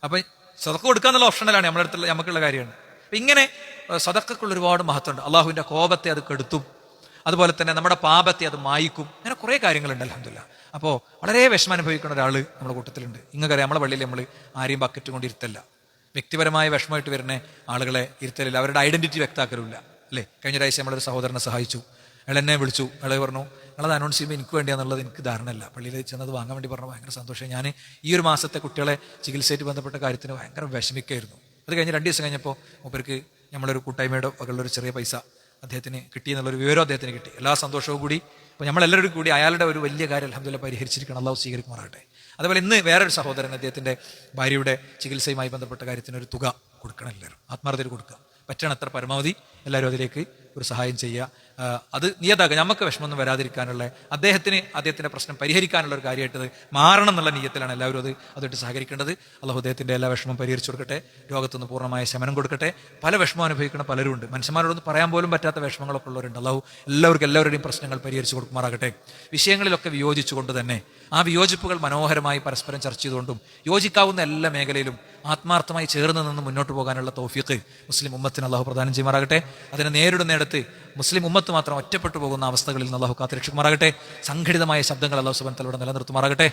അപ്പം സദക്ക കൊടുക്കുക എന്നുള്ള ഓപ്ഷണലാണ് നമ്മുടെ അടുത്തുള്ള നമുക്കുള്ള കാര്യമാണ്. അപ്പം ഇങ്ങനെ സതക്കക്കുള്ള ഒരുപാട് മഹത്വമുണ്ട്. അള്ളാഹുവിന്റെ കോപത്തെ അത് കെടുത്തും. അതുപോലെ തന്നെ നമ്മുടെ പാപത്തെ അത് മായിക്കും. അങ്ങനെ കുറേ കാര്യങ്ങളുണ്ട് അലഹമില്ല അപ്പോൾ വളരെ വിഷമം അനുഭവിക്കുന്ന ഒരാൾ നമ്മുടെ കൂട്ടത്തിലുണ്ട്. ഇങ്ങനെ നമ്മളെ പള്ളിയിൽ നമ്മൾ ആരെയും ബക്കറ്റ് കൊണ്ട് ഇരുത്തല്ല വ്യക്തിപരമായ വിഷമമായിട്ട് വരുന്ന ആളുകളെ ഇരുത്തലില്ല. അവരുടെ ഐഡന്റിറ്റി വ്യക്തമാക്കലുമില്ല അല്ലേ? കഴിഞ്ഞ ഒരാഴ്ച നമ്മളൊരു സഹോദരനെ സഹായിച്ചു. അയാൾ എന്നെ വിളിച്ചു. അയാൾ പറഞ്ഞു നിങ്ങളത് അനൗൺസ് ചെയ്യുമ്പോൾ എനിക്ക് വേണ്ടിയാന്നുള്ളത് എനിക്ക് ധാരണയില്ല. പള്ളിയിൽ ചെന്നത് വാങ്ങാൻ വേണ്ടി പറഞ്ഞു. ഭയങ്കര സന്തോഷം. ഞാൻ ഈ ഒരു മാസത്തെ കുട്ടികളെ ചികിത്സയായിട്ട് ബന്ധപ്പെട്ട കാര്യത്തിന് ഭയങ്കര വിഷമിക്കായിരുന്നു. അത് കഴിഞ്ഞ് രണ്ട് ദിവസം കഴിഞ്ഞപ്പോൾ മൂപ്പർക്ക് നമ്മളൊരു കൂട്ടായ്മയുടെ ഒരു ചെറിയ പൈസ അദ്ദേഹത്തിന് കിട്ടി എന്നുള്ളൊരു വിവരം അദ്ദേഹത്തിന് കിട്ടി. എല്ലാ സന്തോഷവും കൂടി. അപ്പോൾ നമ്മളെല്ലാവരും കൂടി അയാളുടെ ഒരു വലിയ കാര്യം അലഹമ്മദില്ല പരിഹരിച്ചിരിക്കണം. അള്ളാഹു സ്വീകരിക്കുമാറാകട്ടെ. അതുപോലെ ഇന്ന് വേറൊരു സഹോദരൻ അദ്ദേഹത്തിന്റെ ഭാര്യയുടെ ചികിത്സയുമായി ബന്ധപ്പെട്ട കാര്യത്തിന് ഒരു തുക കൊടുക്കണം എല്ലാവരും. ആത്മാർത്ഥയിൽ കൊടുക്കുക. പറ്റണത്ര പരമാവധി എല്ലാവരും അതിലേക്ക് ഒരു സഹായം ചെയ്യുക. അത് നിയതാക നമുക്ക് വിഷമമൊന്നും വരാതിരിക്കാനുള്ള അദ്ദേഹത്തിന് അദ്ദേഹത്തിന്റെ പ്രശ്നം പരിഹരിക്കാനുള്ള ഒരു കാര്യമായിട്ട് മാറണം എന്നുള്ള നീയത്തിലാണ് എല്ലാവരും അത് അതിട്ട് സഹകരിക്കേണ്ടത്. അള്ളാഹു അദ്ദേഹത്തിന്റെ എല്ലാ വിഷമം പരിഹരിച്ചു കൊടുക്കട്ടെ. രോഗത്തുനിന്ന് പൂർണമായ ശമനം കൊടുക്കട്ടെ. പല വിഷമം അനുഭവിക്കുന്ന പലരുണ്ട് മനുഷ്യന്മാരോടൊന്നും പറയാൻ പോലും പറ്റാത്ത വിഷമങ്ങളൊക്കെ ഉള്ളവരുണ്ട്. അള്ളാഹു എല്ലാവർക്കും എല്ലാവരുടെയും പ്രശ്നങ്ങൾ പരിഹരിച്ചു കൊടുക്കുമാറാകട്ടെ. വിഷയങ്ങളിലൊക്കെ വിയോജിച്ചുകൊണ്ട് തന്നെ ആ വിയോജിപ്പുകൾ മനോഹരമായി പരസ്പരം ചർച്ച ചെയ്തുകൊണ്ടും യോജിക്കാവുന്ന എല്ലാ മേഖലയിലും ആത്മാർത്ഥമായി ചേർന്ന് നിന്ന് മുന്നോട്ട് പോകാനുള്ള തൗഫീഖ് മുസ്ലിം ഉമ്മത്തിന് അള്ളാഹു പ്രദാനം ചെയ്യുമാറാകട്ടെ. അതിനെ നേരിടുന്നിടത്ത് മുസ്ലിം ഉമ്മത്ത് മാത്രം ഒറ്റപ്പെട്ടു പോകുന്ന അവസ്ഥകളിൽ നിന്ന് അള്ളാഹു കാത്തിരക്ഷിക്കുമാറാകട്ടെ. സംഘടിതമായ ശബ്ദങ്ങൾ അള്ളാഹു സുബൻ തലോടെ നിലനിർത്തുമാറാകട്ടെ.